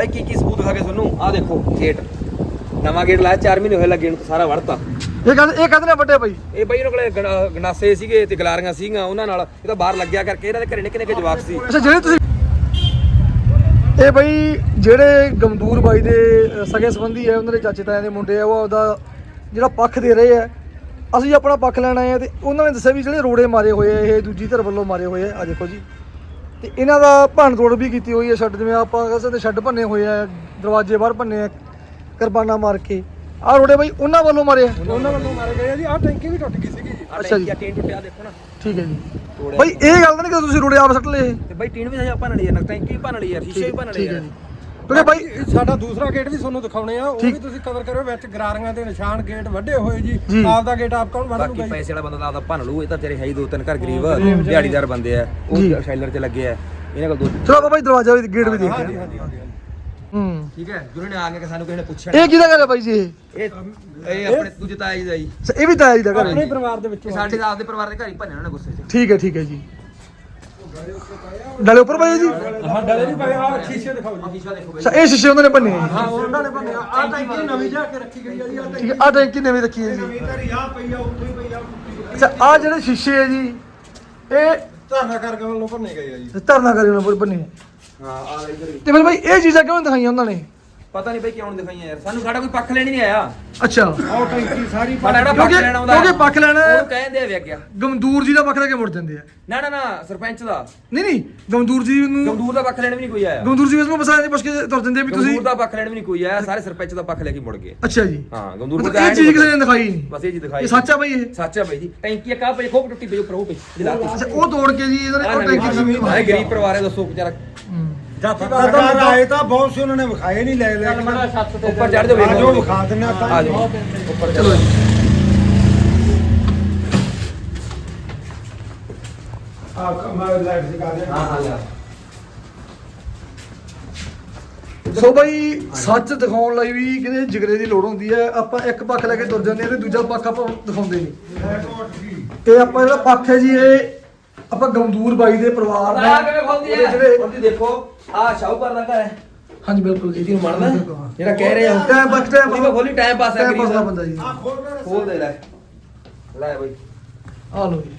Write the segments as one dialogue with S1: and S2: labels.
S1: ਭਾਈ ਕੀ ਕੀ ਸਬੂਤ ਦਿਖਾ ਕੇ ਤੁਹਾਨੂੰ? ਆਹ ਦੇਖੋ ਗੇਟ ਨਵਾਂ ਗੇਟ ਲਾਇਆ 4 ਮਹੀਨੇ ਹੋਏ ਲੱਗੇ ਨੂੰ ਸਾਰਾ ਵੜਤਾ।
S2: ਇਹ ਕਹਿੰਦੇ ਇਹ ਕਹਿੰਦੇ ਨੇ ਵੱਡੇ ਬਾਈ?
S1: ਇਹ ਬਾਈ ਉਹਨਾਂ ਕੋਲੇ ਗਣਾ- ਗੰਡਾਸੇ ਸੀਗੇ ਤੇ ਗਲਾਰੀਆਂ ਸੀਗੀਆਂ ਉਹਨਾਂ ਨਾਲ ਇਹ ਤਾਂ ਬਾਹਰ ਲੱਗਿਆ ਕਰਕੇ ਇਹਨਾਂ ਦੇ ਘਰੇ ਨਿੱਕੇ ਨਿੱਕੇ ਜਵਾਕ ਸੀ।
S2: ਅੱਛਾ ਜਿਹੜੇ ਤੁਸੀਂ ਇਹ ਬਈ ਜਿਹੜੇ ਗਮਦੂਰ ਬਾਈ ਦੇ ਅ, ਸਗੇ ਸੰਬੰਧੀ ਹੈ ਉਹਨਾਂ ਦੇ ਚਾਚੇ ਤਾਇਆਂ ਦੇ ਮੁੰਡੇ ਆ ਉਹ ਆਪਦਾ ਜਿਹੜਾ ਪੱਖ ਦੇ ਰਹੇ ਆ ਅਸੀਂ ਆਪਣਾ ਪੱਖ ਲੈਣ ਆਏ ਆ ਤੇ ਉਹਨਾਂ ਨੇ ਦੱਸਿਆ ਵੀ ਜਿਹੜੇ ਰੋੜੇ ਮਾਰੇ ਹੋਏ ਆ ਇਹ ਦੂਜੀ ਧਿਰ ਵੱਲੋਂ ਮਾਰੇ ਹੋਏ ਆ ਆ ਦੇਖੋ ਜੀ। ਤੇ ਇਹਨਾਂ ਦਾ ਭੰਨ ਤੋੜ ਵੀ ਕੀਤੀ ਹੋਈ ਹੈ ਛੱਡ ਜਿਵੇਂ ਆਪਾਂ ਕਹਿੰਦੇ ਤੇ ਛੱਡ ਭੰਨੇ ਹੋਏ ਆ ਦਰਵਾਜ਼ੇ ਬਾਹਰ ਭੰਨੇ ਆ ਕਿਰਪਾਨਾਂ ਮਾਰ ਕੇ। ਆਹ ਰੋੜੇ ਬਾਈ ਉਹਨਾਂ ਵੱਲੋਂ ਮਾਰੇ ਆ?
S3: ਉਹਨਾਂ ਵੱਲੋਂ ਮਾਰੇ ਗਏ ਆ ਜੀ। ਆਹ ਟੈਂਕੀ ਵੀ ਟੁੱਟ ਗਈ ਸੀਗੀ ਜੀ।
S2: ਅੱਛਾ ਜੀ।
S1: ਟੀਨ ਟੁੱਟਿਆ ਦੇਖੋ ਨਾ।
S2: ਠੀਕ ਹੈ ਜੀ।
S1: ਤੋੜਿਆ।
S2: ਬਾਈ ਇਹ ਗੱਲ ਤਾਂ ਨਹੀਂ ਕਿ ਤੁਸੀਂ ਰੋੜੇ ਆਪ ਸੱਟ ਲਏ।
S1: ਤੇ ਬਾਈ ਟੀਨ ਵੀ ਸਜਾ ਭੰਨ ਲਈ ਯਾਰ ਟੈਂਕੀ ਵੀ ਭੰਨ ਲਈ ਯਾਰ ਸ਼ੀਸ਼ੇ ਵੀ ਭੰਨ ਲਏ
S2: ਠੀਕ ਹੈ
S1: ਯਾਰ
S2: ਜੀ। ਕਿਉਂਕਿ ਬਾਈ
S3: ਸਾਡਾ ਦੂਸਰਾ ਗੇਟ ਵੀ ਤੁਹਾਨੂੰ ਦਿਖਾਉਣੇ ਆ ਉਹ। ਵੀ ਤੁਸੀਂ ਕਵਰ ਕਰੋ ਵਿੱਚ ਗਰਾਰੀਆਂ ਦੇ ਨਿਸ਼ਾਨ ਗੇਟ ਵੱਡੇ ਹੋਏ ਜੀ। ਆਪ ਦਾ ਗੇਟ ਆਪ ਕੌਣ ਵੱਢ
S1: ਬਾਕੀ
S3: ਲੂਗਾ ਜੀ?
S1: ਪੈਸੇ ਵਾਲਾ ਬੰਦਾ ਤਾਂ ਆਪਦਾ ਭੰਨ ਲੂ ਇਹ ਤਾਂ ਤੇਰੇ ਹੈ ਹੀ ਦੋ ਤਿੰਨ ਘਰ ਗਰੀਬ ਦਿਹਾੜੀਦਾਰ ਬੰਦੇ ਆ ਉਹ। ਸ਼ੈਲਰ 'ਚ ਲੱਗੇ ਆ ਇਹਨਾਂ ਕੋਲ ਦੋ
S2: ਚਲੋ ਆਪਾਂ ਬਾਈ ਦਰਵਾਜ਼ਾ ਵੀ ਗੇਟ ਵੀ ਦੇਖਦੇ
S3: ਹਾਂਜੀ
S2: ਹਾਂ
S3: ਹਾਂਜੀ ਹਾਂਜੀ
S2: ਹੂੰ।
S1: ਠੀਕ ਹੈ ਜਿਹਨਾਂ ਨੇ ਆ ਕੇ ਸਾਨੂੰ ਕਿਸੇ ਨੇ ਪੁੱਛਿਆ
S2: ਇਹ ਕਿਹਦਾ ਘਰ ਹੈ ਬਾਈ ਜੀ ਇਹ?
S1: ਇਹ ਆਪਣੇ ਦੂਜੇ ਤਾਇਆ ਜੀ ਦਾ ਜੀ।
S2: ਇਹ ਵੀ ਤਾਇਆ ਜੀ ਦਾ ਘਰ ਹੈ
S3: ਆਪਣੇ ਪਰਿਵਾਰ ਦੇ ਵਿੱਚੋਂ
S1: ਇਹ ਸਾਡੇ ਦਾ ਆਪਦੇ ਪਰਿਵਾਰ ਦੇ ਘਰ ਹੀ ਭੰਨਿਆ ਉਹਨਾਂ ਨੇ ਗੁੱਸੇ 'ਚ।
S2: ਠੀਕ ਹੈ ਠੀਕ ਹੈ ਜੀ। ਡਲੇ ਉੱਪਰ ਬਾਈ ਜੀ?
S3: ਹਾਂ ਡਲੇ ਨਹੀਂ ਪਏ ਆ ਸ਼ੀਸ਼ੇ ਦਿਖਾਓ ਜੀ।
S1: ਸ਼ੀਸ਼ਾ ਦੇਖੋ
S2: ਅੱਛਾ ਇਹ ਸ਼ੀਸ਼ੇ ਉਹਨਾਂ ਨੇ ਬੰਨੇ ਆ ਜੀ।
S3: ਹਾਂ ਉਹਨਾਂ ਨੇ ਬੰਨਿਆ ਆ। ਟੈਂਕੀ ਨਵੀਂ ਜਾ ਕੇ ਰੱਖੀ ਗਈ ਆ ਜੀ ਆ
S2: ਠੀਕ ਹੈ ਆ ਟੈਂਕੀ ਨਵੀਂ ਰੱਖੀ ਹੈ ਜੀ।
S3: ਧਰੀ ਆ ਪਈ ਆ ਉੱਥੇ ਹੀ ਪਈ ਆ।
S2: ਅੱਛਾ ਆ ਜਿਹੜੇ ਸ਼ੀਸ਼ੇ ਹੈ ਜੀ ਇਹ
S3: ਧਰਨਾ ਕਰਕੇ ਵੱਲੋਂ ਭੰਨੇ ਗਏ ਆ ਜੀ।
S2: ਧਰਨਾ ਕਰੀ ਉਹਨਾਂ ਪਰ ਬੰਨੇ ਆ।
S1: ਹਾਂ ਆ ਇਧਰ
S2: ਤੇ ਫਿਰ ਬਾਈ ਇਹ ਚੀਜ਼ਾਂ ਕਿਉਂ ਦਿਖਾਈਆਂ ਉਹਨਾਂ ਨੇ?
S1: ਪਤਾ ਨਹੀਂ ਬਈ ਕਿਉਂ ਨੀ ਦਿਖਾਈਆਂ ਯਾਰ। ਸਾਨੂੰ ਸਾਡਾ ਕੋਈ ਪੱਖ ਲੈਣ ਨਹੀਂ ਆਇਆ।
S2: ਅੱਛਾ।
S3: ਆਹ ਟੈਂਕੀ ਸਾਰੀ
S1: ਜਿਹੜਾ ਪੱਖ
S2: ਕਿਉਂਕਿ-
S1: ਲੈਣ ਆਉਂਦਾ
S2: ਕਿਉਂਕਿ ਪੱਖ ਲੈਣਾ-
S1: ਉਹਨੂੰ ਕਹਿੰਦੇ ਆ ਵੇ ਗਿਆ
S2: ਗਮਦੂਰ ਜੀ ਦਾ ਪੱਖ ਲੈ ਕੇ ਮੁੜ ਜਾਂਦੇ ਆ।
S1: ਨਾ ਨਾ ਨਾ ਸਰਪੰਚ ਦਾ।
S2: ਨਹੀਂ ਨਹੀਂ ਗਮਦੂਰ ਜੀ ਨੂੰ
S1: ਗਮਦੂਰ ਦਾ ਪੱਖ ਲੈਣ ਵੀ ਨਹੀਂ ਕੋਈ ਆਇਆ।
S2: ਗਮਦੂਰ ਜੀ ਵਿੱਚ ਬਸਾਇਆ ਪੁੱਛ ਕੇ ਤੁਰ ਜਾਂਦੇ ਆ ਵੀ ਤੁਸੀਂ
S1: ਗਮਦੂਰ ਦਾ ਪੱਖ ਲੈਣ ਵੀ ਨਹੀਂ ਕੋਈ ਆਇਆ ਸਾਰੇ ਸਰਪੰਚ ਦਾ ਪੱਖ ਲੈ ਕੇ ਮੁੜ ਗਏ।
S2: ਅੱਛਾ ਜੀ।
S1: ਹਾਂ ਗਮਦੂਰ
S2: ਮਤਲਬ
S1: ਦਾ
S2: ਇਹ ਚੀਜ਼ ਕਿਸੇ ਨੇ ਦਿਖਾਈ ਨਹੀਂ।
S1: ਬਸ ਇਹ ਜੀ ਦਿਖਾਈ
S2: ਇਹ ਸੱਚ ਆ ਬਾਈ ਇਹ।
S1: ਸੱਚ ਆ ਬਈ ਜੀ। ਟੈਂਕੀ ਕਾ ਪਈ ਖੋਪ ਟੁੱਟੀ ਪਈ ਉੱਪਰ ਉਹ ਪਈ
S2: ਅੱਛਾ ਉਹ ਤੋੜ ਕੇ ਜੀ ਇਹਨਾਂ ਨੇ ਉਹ ਟੈਂਕੀ
S1: ਗਰੀਬ ਪਰਿਵਾਰ ਹੈ ਦੱਸੋ ਵਿਚਾਰਾ।
S3: ਜਾਤੀ ਸਰਕਾਰ ਆਏ ਤਾਂ ਬਹੁਤ ਸੀ ਉਹਨਾਂ ਨੇ ਵਿਖਾਏ ਨਹੀਂ ਲੈ ਲੈ
S1: ਉੱਪਰ ਚੜ ਜਾਓ
S3: ਆ ਜਾਓ
S1: ਵੇਖੋ
S3: ਵਿਖਾ ਦਿੰਨੇ
S1: ਆ ਜਾਓ ਉੱਪਰ
S2: ਚਲੋ ਜੀ
S3: ਆ ਮੈਂ ਲਾਈਟ ਦਿਖਾ ਦੇ
S1: ਹਾਂ ਹਾਂ
S2: ਸੋ ਬਈ ਸੱਚ ਦਿਖਾਉਣ ਲਈ ਵੀ ਕਿਤੇ ਜਿਗਰੇ ਦੀ ਲੋੜ ਹੁੰਦੀ ਹੈ। ਆਪਾਂ ਇੱਕ ਪੱਖ ਲੈ ਕੇ ਤੁਰ ਜਾਂਦੇ ਤੇ ਦੂਜਾ ਪੱਖ ਆਪਾਂ ਦਿਖਾਉਂਦੇ ਨਹੀਂ। ਇਹ ਆਪਾਂ ਜਿਹੜਾ ਪੱਖ ਹੈ ਜੀ ਇਹ ਆਪਾਂ ਗਮਦੂਰ ਬਾਈ ਦੇ ਪਰਿਵਾਰ ਦਾ ਜਿਹੜੇ
S1: ਦੇਖੋ। ਆ ਸ਼ਾਹੂਕਾਰ ਦਾ ਘਰ ਹੈ
S2: ਹਾਂਜੀ ਬਿਲਕੁਲ ਜੀ
S1: ਇਹਨੂੰ ਮਰਦਾ ਜਿਹੜਾ ਕਹਿ ਰਹੇ ਆ
S2: ਟਾਈਮ ਪਾਸ ਟਾਈਮ
S1: ਉਹਦੀ ਮੈਂ ਖੋਲੀ ਟਾਈਮ ਪਾਸ ਆ
S2: ਟਾਈਮ ਪਾਸ ਦਾ
S1: ਕਰੀ
S2: ਬੰਦਾ ਜੀ
S1: ਖੋਲ ਦੇ ਲੈ ਲੈ ਬਈ
S2: ਆ ਲੋ ਜੀ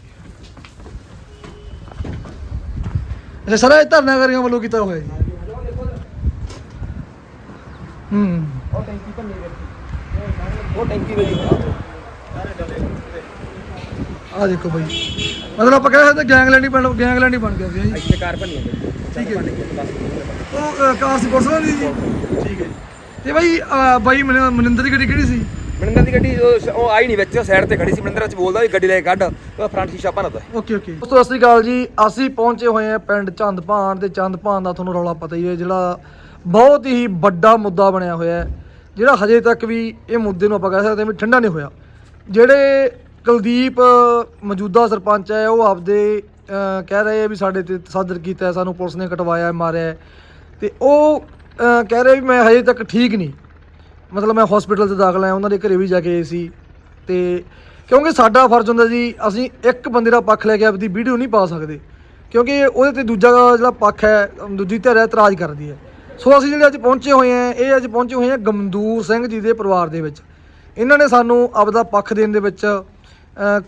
S2: ਇਹ ਸਾਰਾ ਇਹ ਧਰਨਾ ਕਰੀਆਂ ਵੱਲੋਂ ਕੀਤਾ ਹੋਇਆ ਜੀ ਹੂੰ
S1: ਉਹ ਟੈਂਕੀ ਭੰਨੀ ਵੇਖੀ ਉਹ ਟੈਂਕੀ ਵੇਖੀ
S2: ਆ ਦੇਖੋ ਬਾਈ ਮਤਲਬ ਆਪਾਂ ਕਹਿ ਸਕਦੇ ਗੈਂਗਲੈਂਡ ਹੀ ਬਣ ਗੈਂਗਲੈਂਡ ਹੀ ਬਣ ਗਿਆ ਸੀ ਜੀ
S1: ਇੱਥੇ ਕਾਰ ਭੰਨੀ ਹੈ
S2: ਠੀਕ ਹੈ ਉਹ ਅ, ਕਾਰ ਸੀ ਪੁਲਿਸ ਵਾਲੀ ਜੀ। ਠੀਕ ਹੈ ਜੀ। ਤੇ ਬਾਈ ਬਾਈ ਮਨ- ਮਨਿੰਦਰ ਦੀ ਗੱਡੀ ਕਿਹੜੀ ਸੀ?
S1: ਮਨਿੰਦਰ ਦੀ ਗੱਡੀ ਉਹ ਆਈ ਨਹੀਂ ਵਿੱਚ ਸਾਈਡ ਤੇ ਖੜੀ ਸੀ। ਮਨਿੰਦਰ ਚ ਬੋਲਦਾ ਵੀ ਗੱਡੀ ਲੈ ਕੇ ਕੱਢ। ਉਹ ਫਰੰਟ ਸ਼ੀਸ਼ਾ ਭੰਨਦਾ
S2: ਓਕੇ ਓਕੇ। ਦੋਸਤੋ ਸਤਿ ਸ਼੍ਰੀ ਅਕਾਲ ਜੀ। ਅਸੀਂ ਪਹੁੰਚੇ ਹੋਏ ਹਾਂ ਪਿੰਡ ਚੰਦਪਾਨ ਤੇ ਚੰਦਪਾਨ ਦਾ ਤੁਹਾਨੂੰ ਰੌਲਾ ਪਤਾ ਹੀ ਹੈ ਜਿਹੜਾ ਬਹੁਤ ਹੀ ਵੱਡਾ ਮੁੱਦਾ ਬਣਿਆ ਹੋਇਆ ਹੈ ਜਿਹੜਾ ਹਜੇ ਤੱਕ ਵੀ ਇਹ ਮੁੱਦੇ ਨੂੰ ਆਪਾਂ ਕਹਿ ਸਕਦੇ ਹਾਂ ਵੀ ਠੰਡਾ ਨਹੀਂ ਹੋਇਆ। ਜਿਹੜੇ ਕੁਲਦੀਪ ਮੌਜੂਦਾ ਸਰਪੰਚ ਹੈ ਉਹ ਆਪਦੇ ਕਹਿ ਰਹੇ ਆ ਵੀ ਸਾਡੇ ਤੇ ਤਸੱਦਦ ਕੀਤਾ ਸਾਨੂੰ ਪੁਲਿਸ ਨੇ ਕਟਵਾਇਆ ਮਾਰਿਆ ਹੈ। ਤੇ ਉਹ ਕਹਿ ਰਹੇ ਵੀ ਮੈਂ ਹਜੇ ਤੱਕ ਠੀਕ ਨਹੀਂ। ਮਤਲਬ ਮੈਂ ਹਸਪੀਟਲ 'ਚ ਦਾਖਲ ਆ ਉਹਨਾਂ ਦੇ ਘਰੇ ਵੀ ਜਾ ਕੇ ਆਏ ਸੀ। ਤੇ ਕਿਉਂਕਿ ਸਾਡਾ ਫਰਜ਼ ਹੁੰਦਾ ਜੀ, ਅਸੀਂ ਇੱਕ ਬੰਦੇ ਦਾ ਪੱਖ ਲੈ ਕੇ ਆਪਦੀ ਵੀਡੀਓ ਨਹੀਂ ਪਾ ਸਕਦੇ। ਕਿਉਂਕਿ ਉਹਦੇ ਤੇ ਦੂਜਾ ਜਿਹੜਾ ਪੱਖ ਹੈ, ਦੂਜੀ ਧਿਰ ਹੈ, ਇਤਰਾਜ਼ ਕਰਦੀ ਹੈ। ਸੋ ਅਸੀਂ ਜਿਹੜੇ ਅੱਜ ਪਹੁੰਚੇ ਹੋਏ ਹਾਂ, ਇਹ ਅੱਜ ਪਹੁੰਚੇ ਹੋਏ ਹਾਂ ਗਮਦੂਰ ਸਿੰਘ ਜੀ ਦੇ ਪਰਿਵਾਰ ਦੇ ਵਿੱਚ। ਇਹਨਾਂ ਨੇ ਸਾਨੂੰ ਆਪਦਾ ਪੱਖ ਦੇਣ ਦੇ ਵਿੱਚ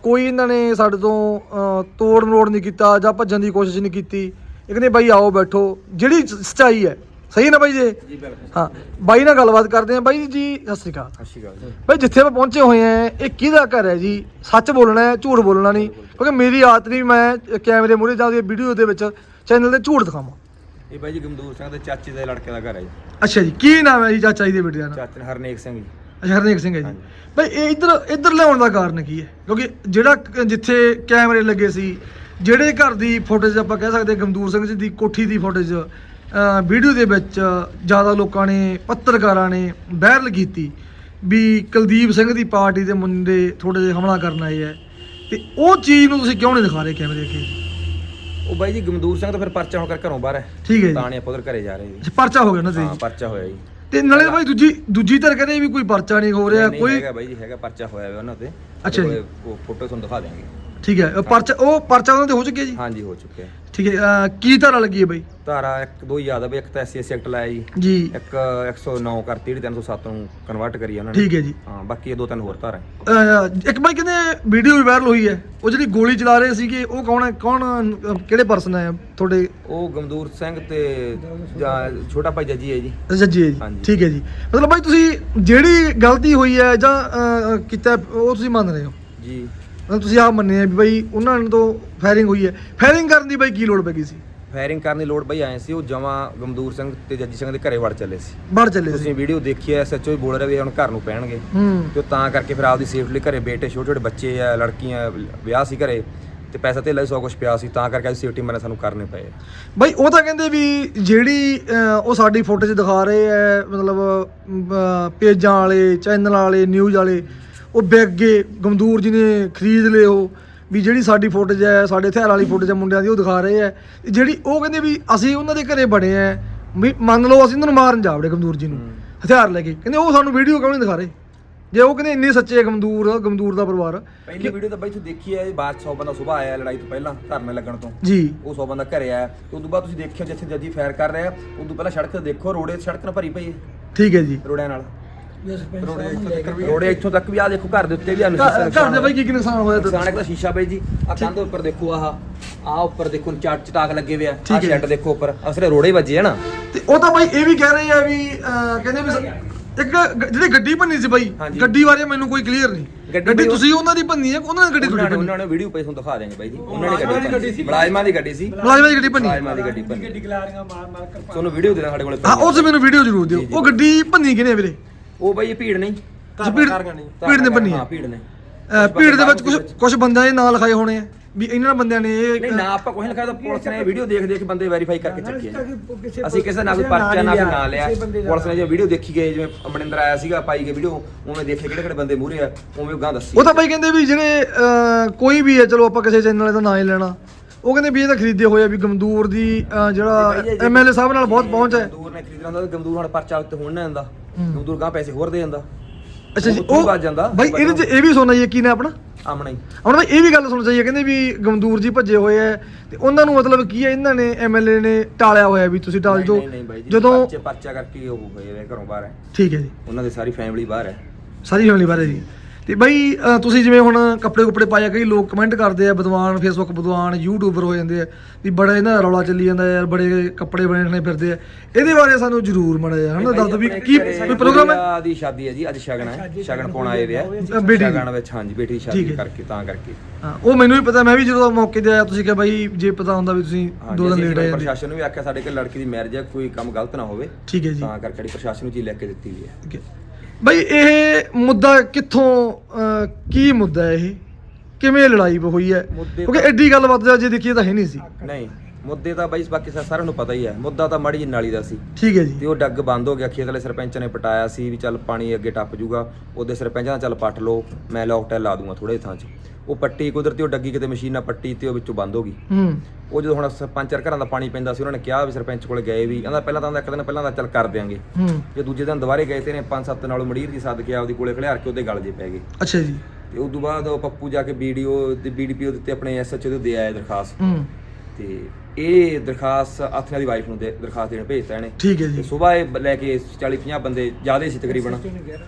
S2: ਕੋਈ ਇਹਨਾਂ ਨੇ ਸਾਡੇ ਤੋਂ ਤੋੜ ਮਰੋੜ ਨਹੀਂ ਕੀਤਾ ਜਾਂ ਭੱਜਣ ਦੀ ਕੋਸ਼ਿਸ਼ ਨਹੀਂ ਕੀਤੀ। ਇਹ ਕਹਿੰਦੇ ਬਾਈ ਆਓ ਬੈਠੋ ਜਿਹੜੀ ਸੱਚਾਈ ਹੈ। ਸਹੀ ਨਾ ਬਾਈ ਜੀ?
S1: ਜੀ ਬਿਲਕੁਲ
S2: ਹਾਂ ਬਾਈ ਨਾਲ ਗੱਲਬਾਤ ਕਰਦੇ ਹਾਂ। ਬਾਈ ਜੀ ਸਤਿ ਸ਼੍ਰੀ ਅਕਾਲ।
S1: ਸਤਿ ਸ਼੍ਰੀ ਅਕਾਲ
S2: ਬਾਈ ਜਿੱਥੇ ਆਪਾਂ ਪਹੁੰਚੇ ਹੋਏ ਆ ਇਹ ਕਿਹਦਾ ਘਰ ਹੈ ਜੀ? ਸੱਚ ਬੋਲਣਾ ਹੈ ਝੂਠ ਬੋਲਣਾ ਨਹੀਂ? ਕਿਉਂਕਿ ਮੇਰੀ ਆਦਤ ਨਹੀਂ ਮੈਂ ਕੈਮਰੇ ਮੂਹਰੇ ਜਾਂ ਵੀਡੀਓ ਦੇ ਵਿੱਚ ਚੈਨਲ ਤੇ ਝੂਠ ਦਿਖਾਵਾਂ।
S1: ਇਹ ਬਾਈ ਜੀ ਗਮਦੂਰ ਸਿੰਘ ਦੇ ਚਾਚੇ ਦੇ ਲੜਕੇ ਦਾ ਘਰ ਹੈ ਜੀ।
S2: ਅੱਛਾ ਜੀ ਕੀ ਨਾਮ ਹੈ ਜੀ ਚਾਚਾ ਜੀ ਦੇ ਬੇਟੇ ਦਾ ਨਾਮ?
S1: ਚਾਚੇ ਹਰਨੇਕ ਸਿੰਘ ਜੀ।
S2: ਅੱਛਾ ਹਰਨੇਕ ਸਿੰਘ ਹੈ ਜੀ। ਬਾਈ ਇਹ ਇੱਧਰ ਇੱਧਰ ਲਿਆਉਣ ਦਾ ਕਾਰਨ ਕੀ ਹੈ? ਕਿਉਂਕਿ ਜਿਹੜਾ ਕ- ਜਿੱਥੇ ਕੈਮਰੇ ਲੱਗੇ ਸੀ ਜਿਹੜੇ ਘਰ ਦੀ ਫੁਟੇਜ ਆਪਾਂ ਕਹਿ ਸਕਦੇ ਹਾਂ ਗਮਦੂਰ ਸਿੰਘ ਜੀ ਦੀ ਕੋਠੀ ਦੀ ਫੁਟੇਜ ਵੀਡੀਓ ਦੇ ਵਿੱਚ ਜ਼ਿਆਦਾ ਲੋਕਾਂ ਨੇ ਪੱਤਰਕਾਰਾਂ ਨੇ ਵਾਇਰਲ ਕੀਤੀ ਵੀ ਕੁਲਦੀਪ ਸਿੰਘ ਦੀ ਪਾਰਟੀ ਦੇ ਮੁੰਡੇ ਥੋੜੇ ਜਿਹਾ ਹਮਲਾ ਕਰਨ ਆਏ ਹੈ। ਤੇ ਉਹ ਚੀਜ਼ ਨੂੰ ਤੁਸੀਂ ਕਿਉਂ ਨਹੀਂ ਦਿਖਾ ਰਹੇ ਕੈਮਰੇ ਅੱਗੇ?
S1: ਉਹ ਬਾਈ ਜੀ ਗਮਦੂਰ ਸਿੰਘ ਤਾਂ ਫਿਰ ਪਰਚਾ ਹੁਣ ਕਰ ਘਰੋਂ ਬਾਹਰ ਹੈ।
S2: ਠੀਕ ਹੈ ਜੀ।
S1: ਤਾਂ ਨੇ ਆਪਾਂ ਉਧਰ ਘਰੇ ਜਾ ਰਹੇ ਜੀ।
S2: ਅੱਛਾ, ਪਰਚਾ ਹੋ ਗਿਆ ਨਾ ਤੇ
S1: ਹਾਂ ਪਰਚਾ ਹੋਇਆ ਜੀ।
S2: ਤੇ ਨਾਲੇ ਬਾਈ ਦੂਜੀ ਦੂਜੀ ਧਰ ਕਹਿੰਦੇ ਵੀ ਕੋਈ ਪਰਚਾ ਨਹੀਂ ਹੋ ਰਿਹਾ ਕੋਈ
S1: ਹੈਗਾ ਬਾਈ ਜੀ ਹੈਗਾ ਪਰਚਾ ਹੋਇਆ ਹੋਇਆ ਉਹਨਾਂ ਤੇ।
S2: ਅੱਛਾ ਜੀ।
S1: ਉਹ- ਫੋਟੋ ਤੁਹਾਨੂੰ ਦਿਖਾ ਦਿਆਂਗੇ।
S2: ਠੀਕ ਹੈ ਉਹ ਪਰਚਾ ਉਹ ਪਰਚਾ ਉਹਨਾਂ ਤੇ ਹੋ ਚੁੱਕਿਆ ਜੀ?
S1: ਹਾਂਜੀ ਹੋ ਚੁੱਕਿਆ।
S2: ਠੀਕ ਹੈ ਅਹ ਕੀ ਧਾਰਾ ਲੱਗੀ ਹੈ ਬਾਈ?
S1: ਧਾਰਾ ਇੱਕ ਦੋ ਹੀ ਯਾਦ ਆ ਬਈ ਇੱਕ ਤਾਂ ਐਸਸੀ ਐਕਟ ਲਾਇਆ ਜੀ।
S2: ਜੀ।
S1: ਇੱਕ 109 ਕਰਤੀ ਜਿਹੜੀ 307 ਨੂੰ ਕਨਵਰਟ ਕਰੀ ਆ ਉਹਨਾਂ ਨੇ।
S2: ਠੀਕ ਹੈ ਜੀ।
S1: ਹਾਂ ਬਾਕੀ ਇਹ ਦੋ ਤਿੰਨ ਹੋਰ ਧਾਰਾ।
S2: ਅਹ ਇੱਕ ਬਾਈ ਕਹਿੰਦੇ ਵੀਡੀਓ ਵੀ ਵਾਇਰਲ ਹੋਈ ਹੈ। ਉਹ ਜਿਹੜੀ ਗੋਲੀ ਚਲਾ ਰਹੇ ਸੀਗੇ ਉਹ ਕੌਣ ਹੈ? ਕੌਣ ਅਹ ਕਿਹੜੇ ਪਰਸਨ ਹੈ ਤੁਹਾਡੇ?
S1: ਉਹ ਗਮਦੂਰ ਸਿੰਘ ਤੇ ਜਾਂ ਛੋਟਾ ਭਾਈ ਜੱਜੀ ਹੈ ਜੀ।
S2: ਜੱਜੀ ਹੈ ਜੀ।
S1: ਹਾਂਜੀ।
S2: ਠੀਕ ਹੈ ਜੀ। ਮਤਲਬ ਬਾਈ ਤੁਸੀਂ ਜਿਹੜੀ ਗਲਤੀ ਹੋਈ ਹੈ ਜਾਂ ਅਹ, ਕੀਤਾ ਉਹ ਤੁਸੀਂ ਮੰਨ ਰਹੇ ਹੋ?
S1: ਜੀ।
S2: ਮਤਲਬ ਤੁਸੀਂ ਆਪ ਮੰਨਿਆ ਵੀ ਬਾਈ ਉਹਨਾਂ ਨੂੰ ਤੋਂ ਫਾਇਰਿੰਗ ਹੋਈ ਹੈ। ਫਾਇਰਿੰਗ ਕਰਨ ਦੀ ਬਾਈ ਕੀ ਲੋੜ ਪੈ ਗਈ ਸੀ?
S1: ਫਾਇਰਿੰਗ ਕਰਨ ਦੀ ਲੋੜ ਬਈ ਆਏ ਸੀ ਉਹ ਜਮਾ ਗਮਦੂਰ ਸਿੰਘ ਤੇ ਜੱਜੀ ਸਿੰਘ ਦੇ ਘਰੇ ਵੜ ਚੱਲੇ ਸੀ।
S2: ਬਾਹਰ ਚੱਲੇ ਸੀ।
S1: ਤੁਸੀਂ ਵੀਡੀਓ ਦੇਖੀ ਐ ਹੀ ਬੋਲ ਰਹੇ ਵੀ ਹੁਣ ਘਰ ਨੂੰ ਪੈਣਗੇ।
S2: ਹੂੰ।
S1: ਤੇ ਉਹ ਤਾਂ ਕਰਕੇ ਫਿਰ ਆਪਦੀ ਸੇਫਟੀ ਲਈ ਘਰੇ ਬੇਟੇ ਛੋਟੇ ਛੋਟੇ ਬੱਚੇ ਆ ਲੜਕੀਆਂ ਵਿਆਹ ਸੀ ਘਰੇ ਤੇ ਪੈਸਾ ਤੇ ਲਈ ਸੌ ਕੁਛ ਪਿਆ ਸੀ ਤਾਂ ਕਰਕੇ ਸੇਫਟੀ ਮੈਨੇ ਸਾਨੂੰ ਕਰਨੇ ਪਏ
S2: ਬਾਈ ਉਹ ਤਾਂ ਕਹਿੰਦੇ ਵੀ ਜਿਹੜੀ ਅਹ, ਉਹ ਸਾਡੀ ਫੋਟੋ 'ਚ ਦਿਖਾ ਰਹੇ ਐ ਮਤਲਬ ਅਹ, ਪੇਜਾਂ ਵਾਲੇ ਚੈਨਲ ਵਾਲੇ ਨਿਊਜ਼ ਵਾਲੇ ਉਹ ਵਿਕ ਗਏ। ਗਮਦੂਰ ਜੀ ਨੇ ਖਰੀਦ ਲਏ ਉਹ। ਵੀ ਜਿਹੜੀ ਸਾਡੀ ਫੋਟੋਜ ਹੈ ਸਾਡੇ ਹਥਿਆਰ ਵਾਲੀ ਫੋਟੋਜ ਹੈ ਮੁੰਡਿਆਂ ਦੀ ਉਹ ਦਿਖਾ ਰਹੇ ਐ ਤੇ ਜਿਹੜੀ ਉਹ ਕਹਿੰਦੇ ਵੀ ਅਸੀਂ ਉਹਨਾਂ ਦੇ ਘਰੇ ਬੜੇ ਐ ਵੀ ਮੰਨ ਲਓ ਅਸੀਂ ਉਹਨਾਂ ਨੂੰ ਮਾਰਨ ਜਾਵੜੇ ਗਮਦੂਰ ਜੀ ਨੂੰ। ਹਥਿਆਰ ਲੈ ਕੇ। ਕਹਿੰਦੇ ਉਹ ਸਾਨੂੰ ਵੀਡੀਓ ਕਿਉਂ ਨਹੀਂ ਦਿਖਾ ਰਹੇ? ਜੇ ਉਹ ਕਹਿੰਦੇ ਇੰਨੇ ਸੱਚੇ ਆ ਗਮਦੂਰ ਗਮਦੂਰ ਦਾ ਪਰਿਵਾਰ।
S1: ਪਹਿਲੀ ਵੀਡੀਓ ਤਾਂ ਬਈ ਤੂੰ ਦੇਖੀ ਐ ਬਾਅਦ 100 ਬੰਦਾ ਸਵੇਰ ਆਇਆ ਲੜਾਈ ਤੋਂ ਪਹਿਲਾਂ ਧਰਨੇ ਲੱਗਣ ਤੋਂ।
S2: ਜੀ।
S1: ਉਹ 100 ਬੰਦਾ ਘਰੇ ਆਇਆ। ਤੇ ਉਦੋਂ ਬਾਅਦ ਤੁਸੀਂ ਦੇਖਿਓ ਜਿੱਥੇ ਜੱਜੀ ਫਾਇਰ ਕਰ ਰਿਹਾ। ਉਦੋਂ ਪਹਿਲਾਂ ਸੜਕ ਤੇ ਦੇਖੋ ਰੋੜੇ ਸੜਕ ਨਾਲ ਭਰੀ ਪਈ ਹੈ।
S2: ਠੀਕ ਹੈ ਜੀ।
S1: ਰੋੜਿਆਂ ਨਾਲ। ਰੋੜੇ ਇੱਥੋਂ ਤੱਕ ਵੀ ਆ ਦੇਖੋ ਘਰ ਦੇ ਉੱਤੇ ਵੀ ਆ
S2: ਘਰ ਘਰ ਦੇ ਬਾਈ ਕੀ ਕੀ ਨੁਕਸਾਨ ਹੋਇਆ ਤੇ
S1: ਨੁਕਸਾਨ ਇੱਕ ਤਾਂ ਸ਼ੀਸ਼ਾ ਬਈ ਜੀ ਆ ਕੰਧ ਉੱਪਰ ਦੇਖੋ ਆਹ ਆ ਉੱਪਰ ਦੇਖੋ ਚਾਟ ਚਟਾਕ ਲੱਗੇ ਹੋਏ ਆ
S2: ਠੀਕ
S1: ਆ
S2: ਹੈ।
S1: ਸ਼ੈੱਡ ਦੇਖੋ ਉੱਪਰ ਅਸਲੇ ਰੋੜੇ ਵੱਜੇ ਆ ਨਾ।
S2: ਤੇ ਉਹ ਤਾਂ ਬਾਈ ਇਹ ਵੀ ਕਹਿ ਰਹੇ ਆ ਵੀ ਅਹ, ਕਹਿੰਦੇ ਵੀ ਸ- ਇੱਕ ਗ- ਜਿਹੜੀ ਗੱਡੀ ਭੰਨੀ ਸੀ ਬਾਈ
S1: ਹਾਂਜੀ।
S2: ਗੱਡੀ ਬਾਰੇ ਮੈਨੂੰ ਕੋਈ ਕਲੀਅਰ ਨਹੀਂ।
S1: ਗੱਡੀ
S2: ਗੱਡੀ
S1: ਬਈ ਉਹ-
S2: ਤੁਸੀਂ ਉਹਨਾਂ ਦੀ ਭੰਨੀ ਹੈ ਕਿ ਉਹਨਾਂ ਦੀ ਗੱਡੀ
S1: ਉਹਨਾਂ
S2: ਤੁਹਾਡੀ
S1: ਨੇ
S2: ਭੰਨੀ?
S1: ਉਹਨਾਂ ਨੇ ਵੀਡੀਓ ਪੇ ਤੁਹਾਨੂੰ ਦਿਖਾ ਦੇਣਗੇ ਬਾਈ ਜੀ। ਉਹਨਾਂ ਨੇ ਗੱਡੀ ਸੀ। ਮੁਲਾਜ਼ਮਾਂ ਦੀ ਗੱਡੀ ਸੀ।
S2: ਮੁਲਾਜ਼ਮਾਂ ਦੀ ਗੱਡੀ ਭੰਨੀ।
S1: ਮੁਲਾਜ਼ਮਾਂ ਦੀ ਗੱਡੀ ਭੰਨੀ।
S3: ਡਿਕਲਾਰੀਆਂ ਮਾਰ ਮਾਰ ਕਰ
S1: ਤੁਹਾਨੂੰ ਵੀਡੀਓ ਦੇਣਾ ਸਾਡੇ ਕੋਲੇ
S2: ਹਾਂ ਉਸ ਮੈਨੂੰ ਵੀਡੀਓ ਜ਼ਰੂਰ ਦਿਓ। ਉਹ ਗੱਡੀ ਭੰਨੀ ਕਿਨੇ ਵੀਰੇ?
S1: ਉਹ ਬਾਈ ਇਹ ਭੀੜ ਨਹੀਂ।
S2: ਅੱਛਾ, ਭੀੜ ਭੀੜ ਨੇ ਭੰਨੀ
S1: ਹਾਂ?
S2: ਹੈ
S1: ਭੀੜ ਨੇ
S2: ਅਹ, ਭੀੜ ਦੇ ਵਿੱਚ ਕੁਝ ਕੁਝ ਬੰਦਿਆਂ ਦੇ ਨਾਂ ਲਿਖਾਏ ਹੋਣੇ ਆ। ਵੀ ਇਹਨਾਂ ਬੰਦਿਆਂ ਨੇ
S1: ਨਹੀਂ
S2: ਇਹ
S1: ਨਾ ਆਪਾਂ ਕੋਈ ਲਿਖਾਇਆ ਤਾਂ ਪੁਲਿਸ ਨੇ ਵੀਡੀਓ ਦੇਖ ਦੇਖ ਬੰਦੇ ਵੈਰੀਫਾਈ ਕਰਕੇ ਚੱਕੇ ਆ। ਅਸੀਂ ਕਿਸੇ ਨਾਲ ਕੋਈ ਪਰਚਾ ਨਾ ਕੋਈ ਨਾਂ ਲਿਆ ਪੁਲਿਸ ਨੇ ਜੇ ਵੀਡੀਓ ਦੇਖੀ ਗਏ ਜਿਵੇਂ ਅਮਰਿੰਦਰ ਆਇਆ ਸੀਗਾ ਪਾਈ ਗਏ ਵੀਡੀਓ ਉਵੇਂ ਦੇਖੇ ਕਿਹੜੇ ਕਿਹੜੇ ਬੰਦੇ ਮੂਰੇ ਆ ਉਵੇਂ ਉਹ ਗਾਂ ਦੱਸੀ।
S2: ਉਹ ਤਾਂ ਬਾਈ ਕਹਿੰਦੇ ਵੀ ਜਿਹੜੇ ਅਹ, ਕੋਈ ਵੀ ਹੈ ਚਲੋ ਆਪਾਂ ਕਿਸੇ ਚੈਨਲ ਦਾ ਨਾਂ ਹੀ ਲੈਣਾ। ਉਹ ਕਹਿੰਦੇ ਵੀ ਇਹ ਤਾਂ ਖਰੀਦੇ ਹੋਏ ਆ ਵੀ ਗਮਦੂਰ ਦੀ ਅਹ, ਜਿਹੜਾ ਐਮਐਲਏ ਸਾਹਿਬ ਨਾਲ ਬਹੁਤ ਪਹੁੰਚ ਹੈ।
S1: ਗਮਦੂਰ ਨੇ ਖਰੀਦਣਾ ਹੁੰਦਾ ਤਾਂ ਗਮਦੂਰ ਹੁਣ ਪਰਚਾ ਉੱਤੇ ਹੋਣ ਨਾ ਗਮਦੂਰ ਗਾਂ ਪੈਸੇ ਹੋਰ ਦੇ ਜਾਂਦਾ।
S2: ਅੱਛਾ ਜੀ
S1: ਹੀ
S2: ਉਹ
S1: ਵੱਜ ਜਾਂਦਾ।
S2: ਬਾਈ ਇਹਦੇ 'ਚ ਇਹ ਵੀ ਸੁਣਨਾ ਜੀ ਕੀ ਨੇ ਆਪਣਾ?
S1: ਆਮਣਾ ਹੀ।
S2: ਹੁਣ ਬਈ ਇਹ ਵੀ ਗੱਲ ਸੁਣ ਚਾਹੀਏ ਕਹਿੰਦੇ ਵੀ ਗਮਦੂਰ ਜੀ ਭੱਜੇ ਹੋਏ ਐ ਤੇ ਉਹਨਾਂ ਨੂੰ ਮਤਲਬ ਕੀ ਹੈ ਇਹਨਾਂ ਨੇ ਐਮਐਲਏ ਨੇ ਟਾਲਿਆ ਹੋਇਆ ਵੀ ਤੁਸੀਂ ਟਾਲ ਜੋ ਜਦੋਂ
S1: ਪਰਚੇ ਕਰਕੇ ਉਹ ਹੋਏ ਘਰੋਂ ਬਾਹਰ। ਹੈ
S2: ਠੀਕ ਹੈ ਜੀ।
S1: ਉਹਨਾਂ ਦੀ ਸਾਰੀ ਫੈਮਿਲੀ ਬਾਹਰ ਹੈ।
S2: ਸਾਰੀ ਫੈਮਿਲੀ ਬਾਰੇ ਜੀ। ਤੇ ਬਈ ਤੁਸੀਂ ਜਿਵੇਂ ਹੁਣ ਕੱਪੜੇ ਕੁਪੜੇ ਪਾਇਆ ਕਈ ਲੋਕ ਕਮੈਂਟ ਕਰਦੇ ਆ ਬਦਵਾਨ ਫੇਸਬੁੱਕ ਬਦਵਾਨ ਯੂਟਿਊਬਰ ਹੋ ਜਾਂਦੇ ਆ ਵੀ ਬੜਾ ਇਹਨਾਂ ਦਾ ਰੌਲਾ ਚੱਲੀ ਜਾਂਦਾ ਯਾਰ ਬੜੇ ਕੱਪੜੇ ਬਣਾਉਣੇ ਫਿਰਦੇ ਆ। ਇਹਦੇ ਬਾਰੇ ਸਾਨੂੰ ਜ਼ਰੂਰ ਮੜਾ ਜਾ ਹਨਾ ਦੱਸ ਵੀ ਕੀ ਕੋਈ ਪ੍ਰੋਗਰਾਮ ਹੈ?
S1: ਗੁੜੀਆ ਦੀ ਸ਼ਾਦੀ ਹੈ ਜੀ ਅੱਜ ਸ਼ਗਨ ਹੈ ਸ਼ਗਨ ਪਾਉਣ ਆਏ ਵੇ ਆ।
S2: ਅ, ਬੇਟੀ। ਦੀ।
S1: ਸ਼ਗਨ ਵਿੱਚ ਹਾਂਜੀ ਬੇਟੀ ਸ਼ਾਦੀ। ਕਰਕੇ ਤਾਂ ਕਰਕੇ।
S2: ਹਾਂ ਉਹ ਮੈਨੂੰ ਵੀ ਪਤਾ ਮੈਂ ਵੀ ਜਦੋਂ ਮੌਕੇ ਤੇ ਆਇਆ ਤੁਸੀਂ ਕਿਹਾ ਬਾਈ ਜੇ ਪਤਾ ਹੁੰਦਾ ਵੀ ਤੁਸੀਂ ਦੋ ਦਿਨ ਲੇਟ ਆਏ ਜਾਂਦੇ।
S1: ਪ੍ਰਸ਼ਾਸਨ ਨੂੰ ਵੀ ਆਖਿਆ ਸਾਡੇ ਕੋਲ ਲੜਕੀ ਦੀ ਮੈਰਿਜ ਹੈ ਕੋਈ ਕੰਮ ਗਲਤ ਨਾ ਹੋਵੇ।
S2: ਠੀਕ ਹੈ ਜੀ।
S1: ਤਾਂ ਕਰਕੇ ਪ੍ਰਸ਼ਾਸਨ ਨੂੰ ਚੀਜ਼ ਲੈ ਕੇ ਦਿੱਤੀ ਵੀ ਹੈ।
S2: ਠੀਕ ਹੈ। ਬਈ ਇਹ ਮੁੱਦਾ ਕਿੱਥੋਂ ਅਹ, ਕੀ ਮੁੱਦਾ ਇਹ? ਕਿਵੇਂ ਲੜਾਈ ਹੋਈ ਹੈ?
S1: ਮੁੱਦੇ
S2: ਕਿਉਂਕਿ ਐਡੀ ਗੱਲਬਾਤ ਜੇ ਦੇਖੀਏ ਤਾਂ ਹੈ ਨਹੀਂ ਸੀ।
S1: ਨਹੀਂ। ਮੁੱਦੇ ਤਾਂ ਬਾਈ ਬਾਕੀ ਸਾਰਿਆਂ ਨੂੰ ਪਤਾ ਹੀ ਹੈ ਮੁੱਦਾ ਤਾਂ ਮਾੜੀ ਜਿਹੀ ਨਾਲੀ ਦਾ ਸੀ।
S2: ਠੀਕ ਹੈ ਜੀ।
S1: ਤੇ ਉਹ ਡੱਗ ਬੰਦ ਹੋ ਗਿਆ। ਖੇਤ ਵਾਲੇ ਸਰਪੰਚ ਨੇ ਪਟਾਇਆ ਸੀ ਵੀ ਚੱਲ ਪਾਣੀ ਅੱਗੇ ਟੱਪ ਜੂਗਾ। ਉਹਦੇ ਸਰਪੰਚਾਂ ਚੱਲ ਪੱਟ ਲਓ ਮੈਂ ਲੋਕਟੈਲ ਲਾ ਦੂੰਗਾ ਥੋੜੇ ਥਾਂ 'ਚ। ਉਹ ਪੱਟੀ ਕੁਦਰਤੀ ਉਹ ਡੱਗੀ ਕਿਤੇ ਮਸ਼ੀਨ ਨਾਲ ਪੱਟੀ ਤੇ ਉਹ ਵਿੱਚੋਂ ਬੰਦ ਹੋ ਗਈ।
S2: ਹੂੰ।
S1: ਉਹ ਜਦੋਂ ਹੁਣ ਸਰਪੰਚ ਚਾਰ ਘਰਾਂ ਦਾ ਪਾਣੀ ਪੈਂਦਾ ਸੀ ਉਹਨਾਂ ਨੇ ਕਿਹਾ ਵੀ ਸਰਪੰਚ ਕੋਲ ਗਏ ਵੀ। ਕਹਿੰਦਾ ਪਹਿਲਾਂ ਤਾਂ ਇੱਕ ਦਿਨ ਪਹਿਲਾਂ ਤਾਂ ਚੱਲ ਕਰ ਦਿਆਂਗੇ।
S2: ਹੂੰ।
S1: ਜੇ ਦੂਜੇ ਦਿਨ ਦੁਬਾਰੇ ਗਏ ਤੇ ਨੇ ਪੰਜ ਸੱਤ ਨਾਲੋਂ ਮੜੀਰ ਦੀ ਸੱਦ ਕੇ ਆਪਦੀ ਕੋਲੇ ਖਲਿਆਰ ਕੇ ਉਹਦੇ ਗਲ ਜੇ ਪੈ ਗਏ।
S2: ਅੱਛਾ ਜੀ।
S1: ਤੇ ਉਸ ਤੋਂ ਬਾਅਦ ਉਹ ਪੱਪੂ ਜਾ ਕੇ ਵੀਡੀਓ ਤੇ ਬੀਡੀਪੀਓ ਦੇ ਉੱਤੇ ਆਪਣੇ ਐਸਐਚਓ ਦੇ ਦੇ ਆਇਆ ਦਰਖਾਸਤ।
S2: ਹੂੰ।
S1: ਤੇ ਇਹ ਦਰਖਾਸਤ ਆਥਿਆ ਦੀ ਵਾਈਫ ਨੂੰ ਦੇ ਦਰਖਾਸਤ ਦੇਣ ਭੇਜਤਾ ਇਹਨੇ।
S2: ਠੀਕ ਹੈ ਜੀ।
S1: ਸਵੇਰ ਇਹ ਲੈ ਕੇ 40 50 ਬੰਦੇ ਜ਼ਿਆਦੇ ਸੀ ਤਕਰੀਬਨ।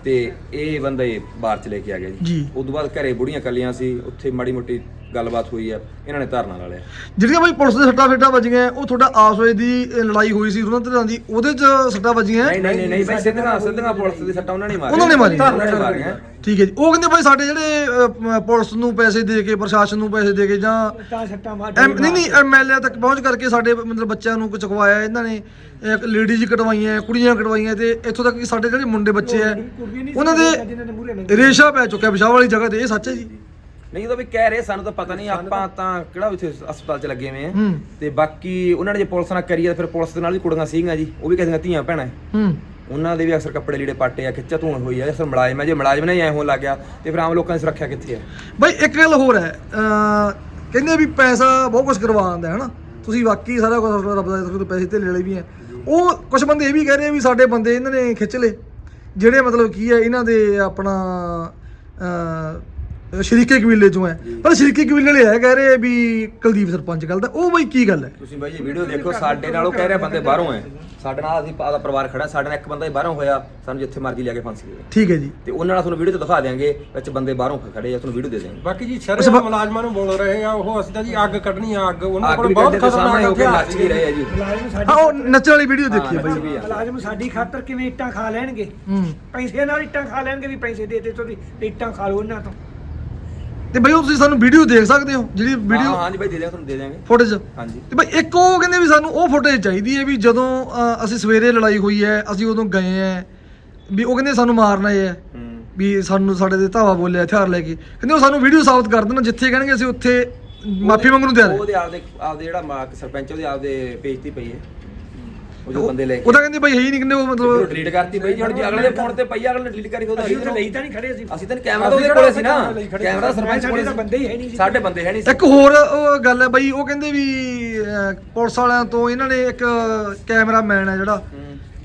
S1: ਤੇ ਇਹ ਬੰਦੇ ਬਾਹਰ ਚ ਲੈ ਕੇ ਆ ਗਿਆ ਜੀ।
S2: ਜੀ।
S1: ਉਸ ਤੋਂ ਬਾਅਦ ਘਰੇ ਬੁੜੀਆਂ ਕੱਲੀਆਂ ਸੀ ਉੱਥੇ ਮਾੜੀ ਮੋਟੀ ਗੱਲਬਾਤ ਹੋਈ ਆ ਇਹਨਾਂ ਨੇ ਧਰਨਾ ਲਾ ਲਿਆ।
S2: ਜਿਹੜੀਆਂ ਬਈ ਪੁਲਿਸ ਦੇ ਸੱਟਾਂ ਫੇਟਾਂ ਵੱਜੀਆਂ ਉਹ ਤੁਹਾਡਾ ਆਪਸ ਵਿੱਚ ਦੀ ਲੜਾਈ ਹੋਈ ਸੀ ਉਹਨਾਂ ਤਰ੍ਹਾਂ ਦੀ ਉਹਦੇ 'ਚ ਸੱਟਾਂ ਵੱਜੀਆਂ?
S1: ਨਹੀਂ ਨਹੀਂ ਨਹੀਂ ਨਹੀਂ ਬਈ ਸਿੱਧੀਆਂ ਸਿੱਧੀਆਂ ਪੁਲਿਸ ਦੀ ਸੱਟਾਂ ਉਹਨਾਂ ਨੇ ਮਾਰੀਆਂ।
S2: ਉਹਨਾਂ ਨੇ ਮਾਰੀਆਂ।
S1: ਉਹਨਾਂ ਨੇ ਮਾਰੀਆਂ
S2: ਠੀਕ ਹੈ ਜੀ। ਉਹ ਕਹਿੰਦੇ ਭਾਈ ਸਾਡੇ ਜਿਹੜੇ ਅਹ, ਪੁਲਿਸ ਨੂੰ ਪੈਸੇ ਦੇ ਕੇ ਪ੍ਰਸ਼ਾਸਨ ਨੂੰ ਪੈਸੇ ਦੇ ਕੇ ਜਾਂ
S3: ਤਾਂ ਸੱਟਾਂ ਮਾਰ
S2: ਐਮ- ਨਹੀਂ ਨਹੀਂ ਐਮਐਲਏ ਤੱਕ ਪਹੁੰਚ ਕਰਕੇ ਸਾਡੇ ਮਤਲਬ ਬੱਚਿਆਂ ਨੂੰ ਚੁਕਵਾਇਆ ਇਹਨਾਂ ਨੇ ਇੱਕ ਲੇਡੀਜ਼ ਕਟਵਾਈਆਂ ਕੁੜੀਆਂ ਕਟਵਾਈਆਂ ਤੇ ਇੱਥੋਂ ਤੱਕ ਕਿ ਸਾਡੇ ਜਿਹੜੇ ਮੁੰਡੇ ਬੱਚੇ ਆ ਉਹਨਾਂ ਦੇ ਰੇਸ਼ਾ ਪੈ ਚੁੱਕਿਆ ਪਿਸ਼ਾਬ ਵਾਲੀ ਜਗ੍ਹਾ ਤੇ ਇਹ ਸੱਚ ਹੈ ਜੀ।
S1: ਨਹੀਂ ਤਾਂ ਵੀ ਕਹਿ ਰਹੇ ਸਾਨੂੰ ਤਾਂ ਪਤਾ ਨਹੀਂ ਆਪਾਂ ਤਾਂ ਕਿਹੜਾ ਇੱਥੇ ਹਸਪਤਾਲ 'ਚ ਲੱਗੇ ਹੋਏ ਆ।
S2: ਹੂੰ।
S1: ਤੇ ਬਾਕੀ ਉਹਨਾਂ ਨੇ ਜੇ ਪੁਲਿਸ ਨਾਲ ਕਰੀ ਆ ਫਿਰ ਪੁਲਿਸ ਦੇ ਨਾਲ ਵੀ ਕੁੜੀਆਂ ਸੀਗੀਆਂ ਜੀ ਉਹ ਵੀ ਕਹਿੰਦੀਆਂ ਧੀਆਂ ਭੈਣਾਂ।
S2: ਹੂੰ।
S1: ਉਹਨਾਂ ਦੇ ਵੀ ਅਕਸਰ ਕੱਪੜੇ ਲੀੜੇ ਪਾਟੇ ਆ ਖਿੱਚਾ ਧੂਣ ਹੋਈ ਆ ਅਕਸਰ ਮੁਲਾਜ਼ਮ ਆ। ਜੇ ਮੁਲਾਜ਼ਮ ਨੇ ਐ ਹੋਣ ਲੱਗ ਗਿਆ ਤੇ ਫਿਰ ਆਮ ਲੋਕਾਂ ਦੀ ਸੁਰੱਖਿਆ ਕਿੱਥੇ ਆ?
S2: ਬਈ ਇੱਕ ਗੱਲ ਹੋਰ ਹੈ ਅਹ ਕਹਿੰਦੇ ਵੀ ਪੈਸਾ ਬਹੁਤ ਕੁਝ ਕਰਵਾ ਆਂਦਾ ਹੈ ਨਾ ਤੁਸੀਂ ਵਾਕਈ ਸਾਰਾ ਕੁਝ ਰੱਬ ਦਾ ਦਿੱਤਾ, ਪੈਸੇ ਤੇ ਵਾਲੇ ਵੀ ਹੈ ਉਹ ਕੁਝ ਬੰਦੇ ਇਹ ਵੀ ਕਹਿ ਰਹੇ ਆ ਵੀ ਸਾਡੇ ਬੰਦੇ ਇਹਨਾਂ ਨੇ ਖਿੱਚ ਲਏ ਜਿਹੜੇ ਮਤਲਬ ਕੀ ਹੈ ਇਹਨਾਂ ਦੇ ਆਪਣਾ ਅਹ, ਸ਼ਰੀਕੇ ਕਬੀਲੇ ਚੋਂ ਹੈ। ਪਰ ਸ਼ਰੀਕੇ ਕਬੀਲੇ ਵਾਲੇ ਇਹ ਕਹਿ ਰਹੇ ਵੀ ਕੁਲਦੀਪ ਸਰਪੰਚ ਗੱਲ ਦਾ। ਉਹ ਬਈ ਕੀ ਗੱਲ ਹੈ?
S1: ਤੁਸੀਂ ਬਾਈ ਜੀ ਵੀਡੀਓ ਦੇਖੋ ਸਾਡੇ ਨਾਲੋਂ ਕਹਿ ਰਿਹਾ ਬੰਦੇ ਬਾਹਰੋਂ ਐ ਸਾਡੇ ਨਾਲ ਅਸੀਂ ਆਦਾ ਪਰਿਵਾਰ ਖੜਾ ਸਾਡੇ ਨਾਲ ਇੱਕ ਬੰਦਾ ਹੀ ਬਾਹਰੋਂ ਹੋਇਆ ਸਾਨੂੰ ਜਿੱਥੇ ਮਰਜ਼ੀ ਲੈ ਕੇ ਫਾਂਸੀ ਦੇ
S2: ਠੀਕ ਹੈ ਜੀ।
S1: ਤੇ ਉਹਨਾਂ ਨਾਲ ਤੁਹਾਨੂੰ ਵੀਡੀਓ ਤੇ ਦਿਖਾ ਦਿਆਂਗੇ ਵਿੱਚ ਬੰਦੇ ਬਾਹਰੋਂ ਖੜੇ ਆ ਤੁਹਾਨੂੰ ਵੀਡੀਓ ਦੇ ਦਿਆਂਗੇ।
S4: ਬਾਕੀ ਜੀ ਸ਼ਰਮ ਮੁਲਾਜ਼ਮਾਂ ਨੂੰ ਬੋਲ ਰਹੇ ਆ ਉਹ ਅਸੀਂ ਤਾਂ ਜੀ ਅੱਗ ਕੱਢਣੀ ਆ ਅੱਗ। ਉਹਨਾਂ ਕੋਲ ਬਹੁਤ
S1: ਸਾਹਮਣੇ ਹੋ
S4: ਖਤਰਨਾਕ
S1: ਕੇ ਨੱਚ ਵੀ ਰਹੇ ਆ ਜੀ।
S3: ਮੁਲਾਜ਼ਮ ਸਾਡੀ
S2: ਹਾਂ ਉਹ ਨੱਚਣ ਵਾਲੀ ਵੀਡੀਓ ਦੇਖੀ ਹੈ ਬਈ।
S3: ਮੁਲਾਜ਼ਮ ਸਾਡੀ ਖਾਤਰ ਕਿਵੇਂ ਇੱਟਾਂ ਖਾ ਲੈਣਗੇ?
S2: ਹੂੰ।
S3: ਪੈਸੇ ਨਾਲ ਇੱਟਾਂ ਖਾ ਲੈਣਗੇ ਵੀ ਪੈਸੇ ਦੇ ਦੇ ਤੁਸੀਂ ਇੱਟਾਂ ਖਾ ਲਓ ਇਹਨਾਂ ਤੋਂ।
S2: ਤੇ ਬਈ ਉਹ ਤੁਸੀਂ ਸਾਨੂੰ ਵੀਡੀਓ ਦੇਖ ਸਕਦੇ ਹੋ ਜਿਹੜੀ
S1: ਹਾਂ
S2: ਵੀਡੀਓ
S1: ਹਾਂਜੀ ਬਾਈ ਦੇ ਦਿਆਂਗੇ ਤੁਹਾਨੂੰ ਦੇ ਦਿਆਂਗੇ।
S2: ਫੁਟੇਜ
S1: ਹਾਂਜੀ।
S2: ਤੇ ਬਈ ਇੱਕ ਉਹ ਕਹਿੰਦੇ ਵੀ ਸਾਨੂੰ ਉਹ ਫੁਟੇਜ ਚਾਹੀਦੀ ਹੈ ਵੀ ਜਦੋਂ ਅ, ਅਸੀਂ ਸਵੇਰੇ ਲੜਾਈ ਹੋਈ ਹੈ ਅਸੀਂ ਉਦੋਂ ਗਏ ਹੈ ਵੀ ਉਹ ਕਹਿੰਦੇ ਸਾਨੂੰ ਮਾਰਨਾ ਹੈ
S1: ਹੂੰ।
S2: ਵੀ ਸਾਨੂੰ ਸਾਡੇ ਤੇ ਧਾਵਾ ਬੋਲਿਆ ਹਥਿਆਰ ਲੈ ਕੇ। ਕਹਿੰਦੇ ਉਹ ਸਾਨੂੰ ਵੀਡੀਓ ਸਾਬਤ ਕਰ ਦੇਣ ਜਿੱਥੇ ਕਹਿਣਗੇ ਅਸੀਂ ਉੱਥੇ ਮਾਫੀ ਮੰਗਣ ਨੂੰ ਤਿਆਰ ਹੈ।
S1: ਉਹਦੇ ਆਪਦੇ ਆਪਦੇ ਜਿਹੜਾ ਮਾਰਕ ਸਰਪੰਚ ਉਹਦੇ ਆਪਦੇ ਪੇਜ ਤੇ ਪਈ ਹੈ। ਉਹ ਜੋ ਬੰਦੇ ਲੈ ਕੇ
S2: ਉਹਦਾ ਕਹਿੰਦੇ ਬਈ ਹੈ ਹੀ ਨਹੀਂ ਕਹਿੰਦੇ ਉਹ ਮਤਲਬ
S1: ਡਿਲੀਟ ਕਰਤੀ ਬਈ ਹੁਣ ਜੇ ਅਗਲੇ ਦੇ ਫੋਨ ਤੇ ਪਈ ਅਗਲੇ ਨੇ ਡਿਲੀਟ ਕਰੀ ਉਹਦਾ
S3: ਅਸੀਂ ਲਈ ਤਾਂ ਨਹੀਂ ਖੜੇ ਅਸੀਂ।
S1: ਅਸੀਂ ਤਾਂ ਕੈਮਰਾ ਤਾਂ ਉਹਦੇ ਕੋਲੇ ਸੀ ਨਾ। ਕੈਮਰਾ ਸਰਪੰਚ
S3: ਸਾਡੇ
S1: ਕੋਲੇ
S3: ਬੰਦੇ ਹੀ ਹੈ ਨਹੀਂ ਸੀ
S1: ਸਾਡੇ ਬੰਦੇ ਹੈ ਨਹੀਂ ਸੀ।
S2: ਇੱਕ ਹੋਰ ਉਹ ਗੱਲ ਹੈ ਬਈ ਉਹ ਕਹਿੰਦੇ ਵੀ ਪੁਲਿਸ ਵਾਲਿਆਂ ਤੋਂ ਇਹਨਾਂ ਨੇ ਇੱਕ ਕੈਮਰਾਮੈਨ ਹੈ ਜਿਹੜਾ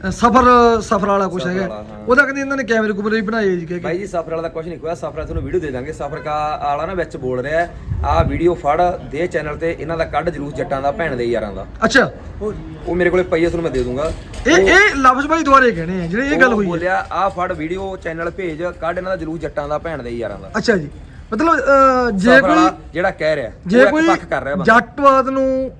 S2: ਸਫਰ ਸਫਰ ਵਾਲਾ ਕੁਛ
S1: ਸਫਰ
S2: ਹੈਗਾ। ਉਹਦਾ ਕਹਿੰਦੇ ਇਹਨਾਂ ਨੇ ਕੈਮਰੇ ਕੁਮਰੇ ਵੀ ਬਣਾਏ ਜੀ ਕਹਿ
S1: ਬਾਈ ਜੀ ਸਫਰ ਵਾਲਾ ਦਾ ਕੁਝ ਨਹੀਂ ਹੋਇਆ। ਸਫਰ ਤੁਹਾਨੂੰ ਵੀਡੀਓ ਦੇ ਦਾਂਗੇ। ਸਫਰ ਕਾ ਵਾਲਾ ਨਾ ਵਿੱਚ ਬੋਲ ਰਿਹਾ ਆ ਵੀਡੀਓ ਫੜ ਦੇ ਚੈਨਲ ਤੇ। ਇਹਨਾਂ ਦਾ ਕੱਢ ਜਲੂਸ ਜੱਟਾਂ ਦਾ ਭੈਣ ਦੇ ਯਾਰਾਂ ਦਾ।
S2: ਅੱਛਾ।
S1: ਉਹ ਮੇਰੇ ਕੋਲੇ ਪਈ ਹੈ ਤੁਹਾਨੂੰ ਮੈਂ ਦੇ ਦੂੰਗਾ।
S2: ਇਹ ਇਹ ਲਫ਼ਜ਼ ਬਾਈ ਦੁਆਰੇ ਕਹਿਣੇ ਆ ਜਿਹੜੇ ਇਹ ਗੱਲ ਹੋਈ
S1: ਬੋਲਿਆ ਆ ਫੜ ਵੀਡੀਓ ਚੈਨਲ ਭੇਜ ਕੱਢ ਇਹਨਾਂ ਦਾ ਜਲੂਸ ਜੱਟਾਂ ਦਾ ਭੈਣ ਦੇ ਯਾਰਾਂ ਦਾ।
S2: ਅੱਛਾ ਜੀ। ਮਤਲਬ ਜੇ ਕੋਈ
S1: ਜਿਹੜਾ ਕਹਿ ਰਿਹਾ
S2: ਜੇ ਕੋਈ
S1: ਪੱਖ ਕਰ ਰਿਹਾ
S2: ਜੱਟਵਾਦ ਨੂੰ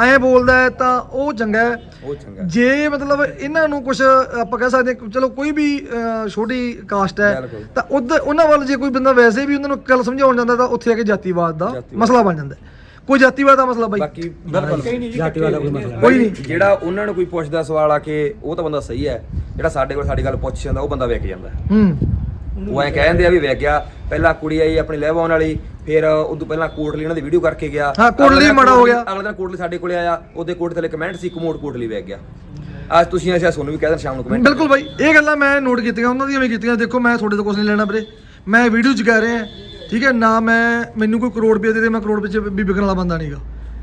S2: ਐਂ ਬੋਲਦਾ ਹੈ ਤਾਂ ਉਹ ਚੰਗਾ ਹੈ।
S1: ਉਹ ਚੰਗਾ
S2: ਜੇ ਮਤਲਬ ਇਹਨਾਂ ਨੂੰ ਕੁਝ ਆਪਾਂ ਕਹਿ ਸਕਦੇ ਹਾਂ ਚਲੋ ਕੋਈ ਵੀ ਅਹ, ਛੋਟੀ ਕਾਸਟ ਹੈ
S1: ਬਿਲਕੁਲ।
S2: ਤਾਂ ਉਧਰ ਉਹਨਾਂ ਵੱਲ ਜੇ ਕੋਈ ਬੰਦਾ ਵੈਸੇ ਵੀ ਉਹਨਾਂ ਨੂੰ ਗੱਲ ਸਮਝਾਉਣ ਜਾਂਦਾ ਤਾਂ ਉੱਥੇ ਆ ਕੇ ਜਾਤੀਵਾਦ ਦਾ
S1: ਜਾਤੀਵਾਦ।
S2: ਮਸਲਾ ਬਣ ਜਾਂਦਾ ਹੈ। ਕੋਈ ਜਾਤੀਵਾਦ ਦਾ ਮਸਲਾ ਬਾਈ?
S1: ਬਾਕੀ ਬਿਲਕੁਲ।
S3: ਜਾਤੀ ਵਾਲਾ ਕੋਈ ਮਸਲਾ
S2: ਕੋਈ ਨਹੀਂ।
S1: ਜਿਹੜਾ ਉਹਨਾਂ ਨੂੰ ਕੋਈ ਪੁੱਛਦਾ ਸਵਾਲ ਆ ਕੇ ਉਹ ਤਾਂ ਬੰਦਾ ਸਹੀ ਹੈ। ਜਿਹੜਾ ਸਾਡੇ ਕੋਲ ਸਾਡੀ ਗੱਲ ਪੁੱਛ ਜਾਂਦਾ ਉਹ ਬੰਦਾ ਵਿਕ ਜਾਂਦਾ
S2: ਹੂੰ।
S1: ਉਹ ਐਂ ਕਹਿ ਦਿੰਦੇ ਆ ਵੀ ਵਿਕ ਗਿਆ ਪਹਿਲਾਂ ਕੁੜੀ ਆਈ ਆਪਣੀ ਲੈਵਾਉਣ ਵਾਲੀ ਫਿਰ ਉਦੋਂ ਪਹਿਲਾਂ ਕੋਟਲੀ ਉਹਨਾਂ ਦੀ ਵੀਡੀਓ ਕਰਕੇ ਗਿਆ।
S2: ਹਾਂ, ਕੋਟਲੀ ਮਾੜਾ ਹੋ ਗਿਆ।
S1: ਅਗਲੇ ਦਿਨ ਕੋਟਲੀ ਸਾਡੇ ਕੋਲੇ ਆਇਆ ਉਹਦੇ ਕੋਟ ਥੱਲੇ ਕਮੈਂਟ ਸੀ ਕਮੋਡ ਕੋਟਲੀ ਵਿਕ ਗਿਆ। ਅੱਜ ਤੁਸੀਂ ਐਸਾ ਤੁਹਾਨੂੰ ਵੀ ਕਹਿ ਦੇਣ ਸ਼ਾਮ ਨੂੰ ਕਮੈਂਟ
S2: ਬਿਲਕੁਲ ਬਾਈ ਇਹ ਗੱਲਾਂ ਮੈਂ ਨੋਟ ਕੀਤੀਆਂ ਉਹਨਾਂ ਦੀਆਂ ਵੀ ਕੀਤੀਆਂ ਦੇਖੋ ਮੈਂ ਤੁਹਾਡੇ ਤੋਂ ਕੁਝ ਨਹੀਂ ਲੈਣਾ ਵੀਰੇ। ਮੈਂ ਵੀਡੀਓ 'ਚ ਕਹਿ ਰਿਹਾ ਠੀਕ ਹੈ ਨਾ ਮੈਂ ਮੈਨੂੰ ਕੋਈ ਕਰੋੜ ਰੁਪਏ ਦੇ ਦੇ ਮੈਂ ਕਰੋੜ ਵਿੱਚ ਵੀ ਵਿਕਣ ਵਾਲਾ ਬੰਦਾ ਨਹੀਂਗਾ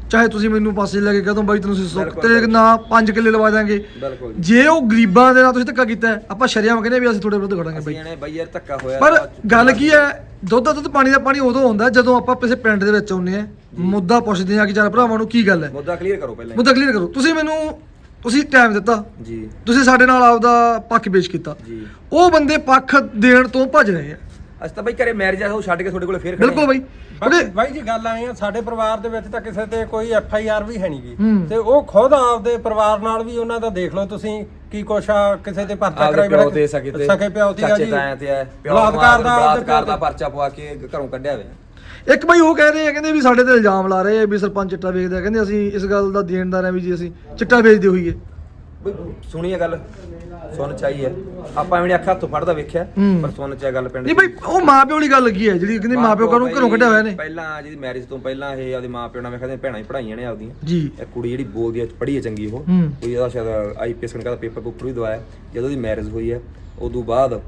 S2: ਚਾਹੇ ਤੁਸੀਂ ਮੈਨੂੰ ਪਾਸੇ ਲੈ ਕੇ ਕਹਦੋ ਬਾਈ ਤੈਨੂੰ
S1: ਬਿਲਕੁਲ,
S2: ਤੇਰੇ ਨਾ 5 ਕਿੱਲੇ ਲਵਾ ਦਾਂਗੇ
S1: ਬਿਲਕੁਲ ਜੀ।
S2: ਉਹ ਗਰੀਬਾਂ ਦੇ ਨਾਲ ਤੁਸੀਂ ਧੱਕਾ ਕੀਤਾ ਆਪਾਂ ਸ਼ਰਿਆਮ ਕਹਿੰਦੇ ਵੀ ਅਸੀਂ ਤੁਹਾਡੇ ਵਿਰੁੱਧ ਖੜਾਂਗੇ ਬਾਈ।
S1: ਇਹਨੇ ਬਈ ਯਾਰ ਧੱਕਾ ਹੋਇਆ
S2: ਪਰ ਗੱਲ ਕੀ ਹੈ ਦੁੱਧ ਦਾ ਦੁੱਧ ਪਾਣੀ ਦਾ ਪਾਣੀ ਉਦੋਂ ਹੁੰਦਾ ਜਦੋਂ ਆਪਾਂ ਕਿਸੇ ਪਿੰਡ ਦੇ ਵਿੱਚ ਆਉਂਦੇ ਆ ਮੁੱਦਾ ਪੁੱਛਦੇ ਆ ਕਿ ਚਾਰ ਭਰਾਵਾਂ ਨੂੰ ਕੀ ਗੱਲ ਹੈ?
S1: ਮੁੱਦਾ ਕਲੀਅਰ ਕਰੋ ਪਹਿਲਾਂ
S2: ਮੁੱਦਾ ਕਲੀਅਰ ਕਰੋ। ਤੁਸੀਂ ਮੈਨੂੰ ਤੁਸੀਂ ਟਾਈਮ ਦਿੱਤਾ।
S1: ਜੀ।
S2: ਤੁਸੀਂ ਸਾਡੇ ਨਾਲ ਆਪਦਾ ਪੱਖ ਪੇਸ਼ ਕੀਤਾ।
S1: ਜੀ।
S2: ਉਹ ਬੰਦੇ ਪੱਖ ਦੇਣ ਤੋਂ ਭੱਜ ਰਹੇ ਆ।
S1: ਅਸੀਂ ਤਾਂ ਬਈ ਘਰੇ ਮੈਰਿਜ ਆ ਉਹ ਛੱਡ ਕੇ ਤੁਹਾਡੇ ਕੋਲੇ ਫੇਰ ਖੜੇ
S2: ਬਿਲਕੁਲ ਬਾਈ।
S4: ਬਾਕੀ
S2: ਉਹਦੇ
S4: ਬਾਈ ਜੀ ਗੱਲ ਆਏ ਆ ਸਾਡੇ ਪਰਿਵਾਰ ਦੇ ਵਿੱਚ ਤਾਂ ਕਿਸੇ ਤੇ ਕੋਈ ਐਫ ਆਈ ਆਰ ਵੀ ਹੈ ਨਹੀਂਗੀ। ਤੇ ਉਹ ਖੁਦ ਆਪਦੇ ਪਰਿਵਾਰ ਨਾਲ ਵੀ ਉਹਨਾਂ ਦਾ ਦੇਖ ਲਓ ਤੁਸੀਂ ਕੀ ਕੁਛ ਆ ਕਿਸੇ ਤੇ ਪਰਚਾ
S1: ਆਪਦੇ
S4: ਕਰਾਈ
S1: ਪਿਓ ਤੇ ਸਕੇ ਤੇ।
S4: ਸਕੇ ਪਿਓ ਤੇ ਆ
S1: ਚਾਚੇ
S4: ਜੀ।
S1: ਤਾਇਆਂ ਤੇ ਆ ਪਿਓ
S4: ਬਲਾਤਕਾਰ ਦਾ ਆਪਦੇ
S1: ਬਲਾਤਕਾਰ ਦਾ ਪਰਚਾ ਪਵਾ ਕੇ ਘਰੋਂ ਕੱਢਿਆ ਹੋਇਆ।
S2: ਇੱਕ ਬਾਈ ਉਹ ਕਹਿ ਰਹੇ ਆ ਕਹਿੰਦੇ ਵੀ ਸਾਡੇ ਤੇ ਇਲਜ਼ਾਮ ਲਾ ਰਹੇ ਆ ਵੀ ਸਰਪੰਚ ਚਿੱਟਾ ਵੇਚਦਾ ਹੈ। ਕਹਿੰਦੇ ਅਸੀਂ ਇਸ ਗੱਲ ਦਾ ਦੇਣਦਾਰ ਆ ਵੀ ਜੀ ਅਸੀਂ ਚਿੱਟਾ ਵੇਚਦੇ ਹੋਈਏ।
S1: ਬਈ ਸੁਣੀਏ ਗੱਲ। ਸੁਣ ਚਾਹੀਏ ਆਪਾਂ ਐਵੇਂ ਨੀ ਅੱਖਾਂ ਤੋਂ ਫੜਦਾ ਵੇਖਿਆ। ਪਰ ਸੁਣ ਚਾਹ ਗੱਲ ਪਿੰਡ
S2: ਨਹੀਂ ਬਾਈ ਉਹ ਮਾਪਿਓ ਵਾਲੀ ਗੱਲ ਲੱਗੀ ਹੈ ਜਿਹੜੀ ਕਹਿੰਦੇ ਮਾਪਿਓ ਘਰੋਂ ਘਰੋਂ ਕੱਢਿਆ ਹੋਇਆ ਨੇ?
S1: ਪਹਿਲਾਂ ਜਿਹਦੀ ਮੈਰਿਜ ਤੋਂ ਪਹਿਲਾਂ ਇਹ ਆਪਦੇ ਮਾਪਿਓ ਨਾਲ ਮੈਂ ਕਹਿੰਦੇ ਭੈਣਾਂ ਹੀ ਪੜਾਈਆਂ ਨੇ ਆਪਦੀਆਂ।
S2: ਜੀ।
S1: ਇਹ ਕੁੜੀ ਜਿਹੜੀ ਬੋਲਦੀ ਹੈ ਪੜ੍ਹੀ ਹੈ ਚੰਗੀ ਉਹ। ਕੋਈ ਇਹਦਾ ਸ਼ਾਇਦ ਆਈਪੀਐਸ ਕਨਕਾ ਦਾ ਪੇਪਰ ਪੂਪਰ ਵੀ ਦਵਾਇਆ। ਜਦੋਂ ਦੀ ਮੈਰਿਜ ਹੋਈ ਹੈ ਉਦੋਂ ਬਾਅਦ